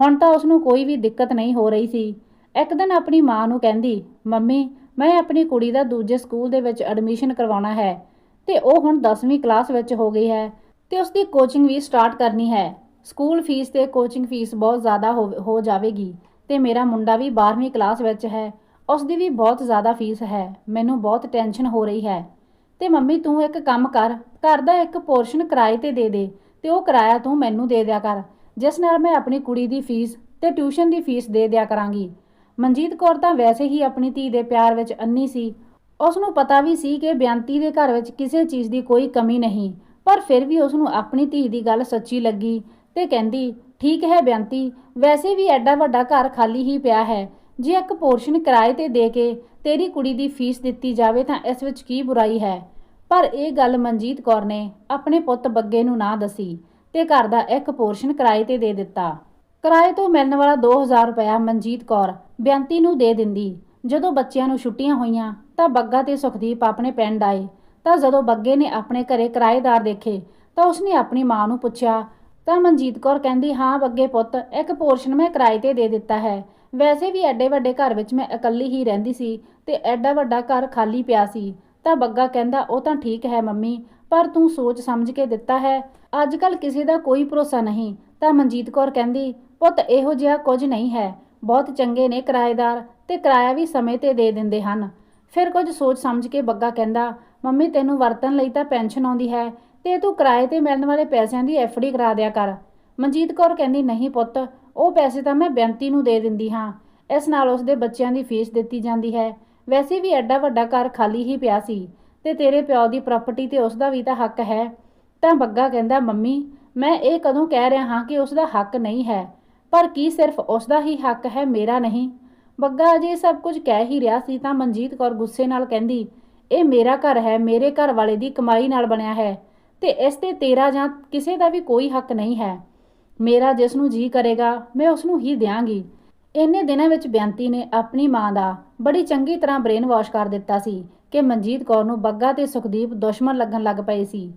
ਹੁਣ ਤਾਂ ਉਸ ਨੂੰ ਕੋਈ ਵੀ ਦਿੱਕਤ ਨਹੀਂ ਹੋ ਰਹੀ ਸੀ। ਇੱਕ ਦਿਨ ਆਪਣੀ ਮਾਂ ਨੂੰ ਕਹਿੰਦੀ, ਮੰਮੀ, ਮੈਂ ਆਪਣੀ ਕੁੜੀ ਦਾ ਦੂਜੇ ਸਕੂਲ ਦੇ ਵਿੱਚ ਐਡਮਿਸ਼ਨ ਕਰਵਾਉਣਾ ਹੈ ਤੇ ਉਹ ਹੁਣ 10ਵੀਂ ਕਲਾਸ ਵਿੱਚ ਹੋ ਗਈ ਹੈ ਤੇ ਉਸ ਦੀ ਕੋਚਿੰਗ ਵੀ ਸਟਾਰਟ ਕਰਨੀ ਹੈ। ਸਕੂਲ ਫੀਸ ਤੇ ਕੋਚਿੰਗ ਫੀਸ ਬਹੁਤ ਜ਼ਿਆਦਾ ਹੋ ਹੋ ਜਾਵੇਗੀ ਤੇ ਮੇਰਾ ਮੁੰਡਾ ਵੀ 12ਵੀਂ ਕਲਾਸ ਵਿੱਚ ਹੈ। ਉਸ ਦੀ ਵੀ ਬਹੁਤ ਜ਼ਿਆਦਾ ਫੀਸ ਹੈ। ਮੈਨੂੰ ਬਹੁਤ ਟੈਨਸ਼ਨ ਹੋ ਰਹੀ ਹੈ। ਤੇ ਮੰਮੀ, ਤੂੰ ਇੱਕ ਕੰਮ ਕਰ। ਘਰ ਦਾ ਇੱਕ ਪੋਰਸ਼ਨ ਕਿਰਾਏ ਤੇ ਦੇ ਦੇ ਤੇ ਉਹ ਕਿਰਾਇਆ ਤੂੰ ਮੈਨੂੰ ਦੇ ਦਿਆ ਕਰ। ਜਿਸ ਨਾਲ ਮੈਂ ਆਪਣੀ ਕੁੜੀ ਦੀ ਫੀਸ ਤੇ ਟਿਊਸ਼ਨ ਦੀ ਫੀਸ ਦੇ ਦਿਆ ਕਰਾਂਗੀ। ਮਨਜੀਤ ਕੌਰ ਤਾਂ ਵੈਸੇ ਹੀ ਆਪਣੀ ਧੀ ਦੇ ਪਿਆਰ ਵਿੱਚ ਅੰਨੀ ਸੀ। ਉਸ ਨੂੰ ਪਤਾ ਵੀ ਸੀ ਕਿ ਬਿਆੰਤੀ ਦੇ ਘਰ ਵਿੱਚ ਕਿਸੇ ਚੀਜ਼ ਦੀ ਕੋਈ ਕਮੀ ਨਹੀਂ, ਪਰ ਫਿਰ ਵੀ ਉਸ ਨੂੰ ਆਪਣੀ ਧੀ ਦੀ ਗੱਲ ਸੱਚੀ ਲੱਗੀ ਤੇ ਕਹਿੰਦੀ, ਠੀਕ ਹੈ ਬਿਆੰਤੀ ਵੈਸੇ ਵੀ ਐਡਾ ਵੱਡਾ ਘਰ ਖਾਲੀ ਹੀ ਪਿਆ ਹੈ। ਜੇ ਇੱਕ ਪੋਰਸ਼ਨ ਕਿਰਾਏ ਤੇ ਦੇ ਕੇ ਤੇਰੀ ਕੁੜੀ ਦੀ ਫੀਸ ਦਿੱਤੀ ਜਾਵੇ ਤਾਂ ਇਸ ਵਿੱਚ ਕੀ ਬੁਰਾਈ ਹੈ? ਪਰ ਇਹ ਗੱਲ ਮਨਜੀਤ ਕੌਰ ਨੇ ਆਪਣੇ ਪੁੱਤ ਬੱਗੇ ਨੂੰ ਨਾ ਦਸੀ। ਤੇ ਘਰ ਦਾ ਇੱਕ ਪੋਰਸ਼ਨ ਕਿਰਾਏ ਤੇ ਦੇ ਦਿੱਤਾ। ਕਿਰਾਏ ਤੋਂ ਮਿਲਣ ਵਾਲਾ 2000 ਰੁਪਇਆ ਮਨਜੀਤ ਕੌਰ ਬਿਆੰਤੀ ਨੂੰ ਦੇ ਦਿੰਦੀ। ਜਦੋਂ ਬੱਚਿਆਂ ਨੂੰ ਛੁੱਟੀਆਂ ਹੋਈਆਂ ਤਾਂ ਬੱਗਾ ਤੇ ਸੁਖਦੀਪ ਆਪਣੇ ਪਿੰਡ ਆਏ। ਤਾਂ ਜਦੋਂ ਬੱਗੇ ਨੇ ਆਪਣੇ ਘਰੇ ਕਿਰਾਏਦਾਰ ਦੇਖੇ ਤਾਂ ਉਸਨੇ ਆਪਣੀ ਮਾਂ ਨੂੰ ਪੁੱਛਿਆ, ਤਾਂ ਮਨਜੀਤ ਕੌਰ ਕਹਿੰਦੀ, ਹਾਂ ਬੱਗੇ ਪੁੱਤ, ਇੱਕ ਪੋਰਸ਼ਨ ਮੈਂ ਕਿਰਾਏ ਤੇ ਦੇ ਦਿੱਤਾ ਹੈ। ਵੈਸੇ ਵੀ ਐਡੇ ਵੱਡੇ ਘਰ ਵਿੱਚ ਮੈਂ ਇਕੱਲੀ ਹੀ ਰਹਿੰਦੀ ਸੀ ਤੇ ਐਡਾ ਵੱਡਾ ਘਰ ਖਾਲੀ ਪਿਆ ਸੀ। ਤਾਂ ਬੱਗਾ ਕਹਿੰਦਾ, ਉਹ ਤਾਂ ਠੀਕ ਹੈ ਮੰਮੀ, ਪਰ ਤੂੰ ਸੋਚ ਸਮਝ ਕੇ ਦਿੱਤਾ ਹੈ। ਅੱਜ ਕੱਲ ਕਿਸੇ ਦਾ ਕੋਈ ਭਰੋਸਾ ਨਹੀਂ। ਤਾਂ ਮਨਜੀਤ ਕੌਰ ਕਹਿੰਦੀ, ਪੁੱਤ, ਇਹੋ ਜਿਹਾ ਕੁਝ ਨਹੀਂ ਹੈ। ਬਹੁਤ ਚੰਗੇ ਨੇ ਕਿਰਾਏਦਾਰ ਤੇ ਕਿਰਾਇਆ ਵੀ ਸਮੇਂ ਤੇ ਦੇ ਦਿੰਦੇ ਹਨ। ਫਿਰ ਕੁਝ ਸੋਚ ਸਮਝ ਕੇ ਬੱਗਾ ਕਹਿੰਦਾ, ਮੰਮੀ, ਤੈਨੂੰ ਵਰਤਨ ਲਈ ਤਾਂ ਪੈਨਸ਼ਨ ਆਉਂਦੀ ਹੈ ਤੇ ਤੂੰ ਕਿਰਾਏ ਤੇ ਮਿਲਣ ਵਾਲੇ ਪੈਸਿਆਂ ਦੀ ਐਫਡੀ ਕਰਾ ਦਿਆ ਕਰ। ਮਨਜੀਤ ਕੌਰ ਕਹਿੰਦੀ, ਨਹੀਂ ਪੁੱਤ, ਉਹ ਪੈਸੇ ਤਾਂ ਮੈਂ ਬੇਨਤੀ ਨੂੰ ਦੇ ਦਿੰਦੀ ਹਾਂ। ਇਸ ਨਾਲ ਉਸਦੇ ਬੱਚਿਆਂ ਦੀ ਫੀਸ ਦਿੱਤੀ ਜਾਂਦੀ ਹੈ। ਵੈਸੇ ਵੀ ਐਡਾ ਵੱਡਾ ਘਰ ਖਾਲੀ ਹੀ ਪਿਆ ਸੀ ਤੇ ਤੇਰੇ ਪਿਓ ਦੀ ਪ੍ਰਾਪਰਟੀ ਤੇ ਉਸਦਾ ਵੀ ਤਾਂ ਹੱਕ ਹੈ। ਤਾਂ ਬੱਗਾ ਕਹਿੰਦਾ, ਮੰਮੀ, ਮੈਂ ਇਹ ਕਦੋਂ ਕਹਿ ਰਿਹਾ ਹਾਂ ਕਿ ਉਸਦਾ ਹੱਕ ਨਹੀਂ ਹੈ, ਪਰ ਕੀ ਸਿਰਫ ਉਸਦਾ ਹੀ ਹੱਕ ਹੈ, ਮੇਰਾ ਨਹੀਂ। ਬੱਗਾ ਅਜੇ ਸਭ ਕੁਝ ਕਹਿ ਹੀ ਰਿਹਾ ਸੀ ਤਾਂ ਮਨਜੀਤ ਕੌਰ ਗੁੱਸੇ ਨਾਲ ਕਹਿੰਦੀ, ਇਹ ਮੇਰਾ ਘਰ ਹੈ, ਮੇਰੇ ਘਰ ਵਾਲੇ ਦੀ ਕਮਾਈ ਨਾਲ ਬਣਿਆ ਹੈ ਤੇ ਇਸ ਤੇ ਤੇਰਾ ਜਾਂ ਕਿਸੇ ਦਾ ਵੀ ਕੋਈ ਹੱਕ ਨਹੀਂ ਹੈ। ਮੇਰਾ ਜਿਸ ਨੂੰ ਜੀ ਕਰੇਗਾ, ਮੈਂ ਉਸ ਨੂੰ ਹੀ ਦਿਆਂਗੀ। ਇੰਨੇ ਦਿਨਾਂ ਵਿੱਚ ਬੇਅੰਤੀ ਨੇ ਆਪਣੀ ਮਾਂ ਦਾ ਬੜੀ ਚੰਗੀ ਤਰ੍ਹਾਂ ਬ੍ਰੇਨ ਵਾਸ਼ ਕਰ ਦਿੱਤਾ ਸੀ ਕਿ ਮਨਜੀਤ ਕੌਰ ਨੂੰ ਬੱਗਾ ਤੇ ਸੁਖਦੀਪ ਦੁਸ਼ਮਣ ਲੱਗਣ ਲੱਗ ਪਏ ਸੀ।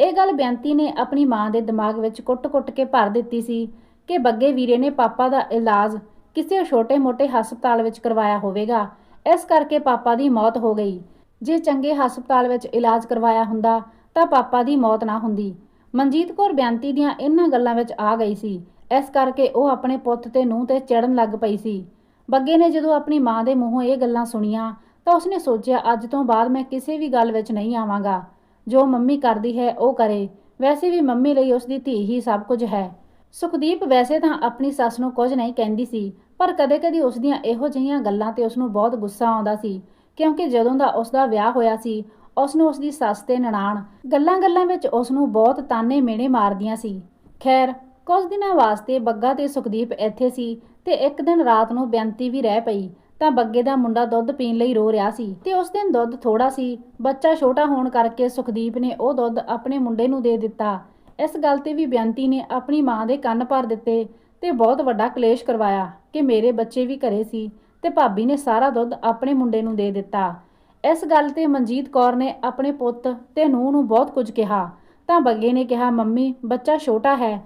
ਇਹ ਗੱਲ ਬੇਅੰਤੀ ਨੇ ਆਪਣੀ ਮਾਂ ਦੇ ਦਿਮਾਗ ਵਿੱਚ ਕੁੱਟ-ਕੁੱਟ ਕੇ ਭਰ ਦਿੱਤੀ ਸੀ ਕਿ ਬੱਗੇ ਵੀਰੇ ਨੇ ਪਾਪਾ ਦਾ ਇਲਾਜ ਕਿਸੇ ਛੋਟੇ-ਮੋਟੇ ਹਸਪਤਾਲ ਵਿੱਚ ਕਰਵਾਇਆ ਹੋਵੇਗਾ। ਇਸ ਕਰਕੇ ਪਾਪਾ ਦੀ ਮੌਤ ਹੋ ਗਈ। ਜੇ ਚੰਗੇ ਹਸਪਤਾਲ ਵਿੱਚ ਇਲਾਜ ਕਰਵਾਇਆ ਹੁੰਦਾ, ਤਾਂ ਪਾਪਾ ਦੀ ਮੌਤ ਨਾ ਹੁੰਦੀ। ਮਨਜੀਤ ਕੌਰ ਬੇਅੰਤੀ ਦੀਆਂ ਇਹਨਾਂ ਗੱਲਾਂ ਵਿੱਚ ਆ ਗਈ ਸੀ। ਇਸ ਕਰਕੇ ਉਹ ਆਪਣੇ ਪੁੱਤ ਤੇ ਨੂੰਹ ਤੇ ਚੜਨ ਲੱਗ ਪਈ ਸੀ। ਬੱਗੇ ਨੇ ਜਦੋਂ ਆਪਣੀ ਮਾਂ ਦੇ ਮੂੰਹੋਂ ਇਹ ਗੱਲਾਂ ਸੁਣੀਆਂ, ਤਾਂ ਉਸਨੇ ਸੋਚਿਆ, ਅੱਜ ਤੋਂ ਬਾਅਦ ਮੈਂ ਕਿਸੇ ਵੀ ਗੱਲ ਵਿੱਚ ਨਹੀਂ ਆਵਾਂਗਾ। ਜੋ ਮੰਮੀ ਕਰਦੀ ਹੈ, ਉਹ ਕਰੇ। ਵੈਸੇ ਵੀ ਮੰਮੀ ਲਈ ਉਸਦੀ ਧੀ ਹੀ ਸਭ ਕੁਝ ਹੈ। ਸੁਖਦੀਪ ਵੈਸੇ ਤਾਂ ਆਪਣੀ ਸੱਸ ਨੂੰ ਕੁਝ ਨਹੀਂ ਕਹਿੰਦੀ ਸੀ, ਪਰ ਕਦੇ-ਕਦੇ ਉਸ ਦੀਆਂ ਇਹੋ ਜਿਹੀਆਂ ਗੱਲਾਂ ਤੇ ਉਸਨੂੰ ਬਹੁਤ ਗੁੱਸਾ ਆਉਂਦਾ ਸੀ, ਕਿਉਂਕਿ ਜਦੋਂ ਦਾ ਉਸਦਾ ਵਿਆਹ ਹੋਇਆ ਸੀ, ਉਸਨੂੰ ਉਸਦੀ ਸੱਸ ਤੇ ਨਨਾਣ ਗੱਲਾਂ-ਗੱਲਾਂ ਵਿੱਚ ਉਸਨੂੰ ਬਹੁਤ ਤਾਨੇ ਮੇਣੇ ਮਾਰਦੀਆਂ ਸੀ। ਖੈਰ, ਕੁਝ ਦਿਨਾਂ ਵਾਸਤੇ ਬੱਗਾ ਤੇ ਸੁਖਦੀਪ ਇੱਥੇ ਸੀ ਤੇ ਇੱਕ ਦਿਨ ਰਾਤ ਨੂੰ ਬੇਅੰਤੀ ਵੀ ਰਹਿ ਪਈ। ਤਾਂ ਬੱਗੇ ਦਾ ਮੁੰਡਾ ਦੁੱਧ ਪੀਣ ਲਈ ਰੋ ਰਿਹਾ ਸੀ ਤੇ ਉਸ ਦਿਨ ਦੁੱਧ ਥੋੜਾ ਸੀ। ਬੱਚਾ ਛੋਟਾ ਹੋਣ ਕਰਕੇ ਸੁਖਦੀਪ ਨੇ ਉਹ ਦੁੱਧ ਆਪਣੇ ਮੁੰਡੇ ਨੂੰ ਦੇ ਦਿੱਤਾ। ਇਸ ਗੱਲ ਤੇ ਵੀ ਬੇਅੰਤੀ ਨੇ ਆਪਣੀ ਮਾਂ ਦੇ ਕੰਨ ਭਰ ਦਿੱਤੇ ਤੇ ਬਹੁਤ ਵੱਡਾ ਕਲੇਸ਼ ਕਰਵਾਇਆ ਕਿ ਮੇਰੇ ਬੱਚੇ ਵੀ ਘਰੇ ਸੀ ਤੇ ਭਾਬੀ ਨੇ ਸਾਰਾ ਦੁੱਧ ਆਪਣੇ ਮੁੰਡੇ ਨੂੰ ਦੇ ਦਿੱਤਾ। ਇਸ ਗੱਲ ਤੇ ਮਨਜੀਤ ਕੌਰ ਨੇ ਆਪਣੇ ਪੁੱਤ ਤੇ ਨੂੰਹ ਨੂੰ ਬਹੁਤ ਕੁਝ ਕਿਹਾ। ਤਾਂ ਬੱਗੇ ਨੇ ਕਿਹਾ, ਮੰਮੀ, ਬੱਚਾ ਛੋਟਾ ਹੈ।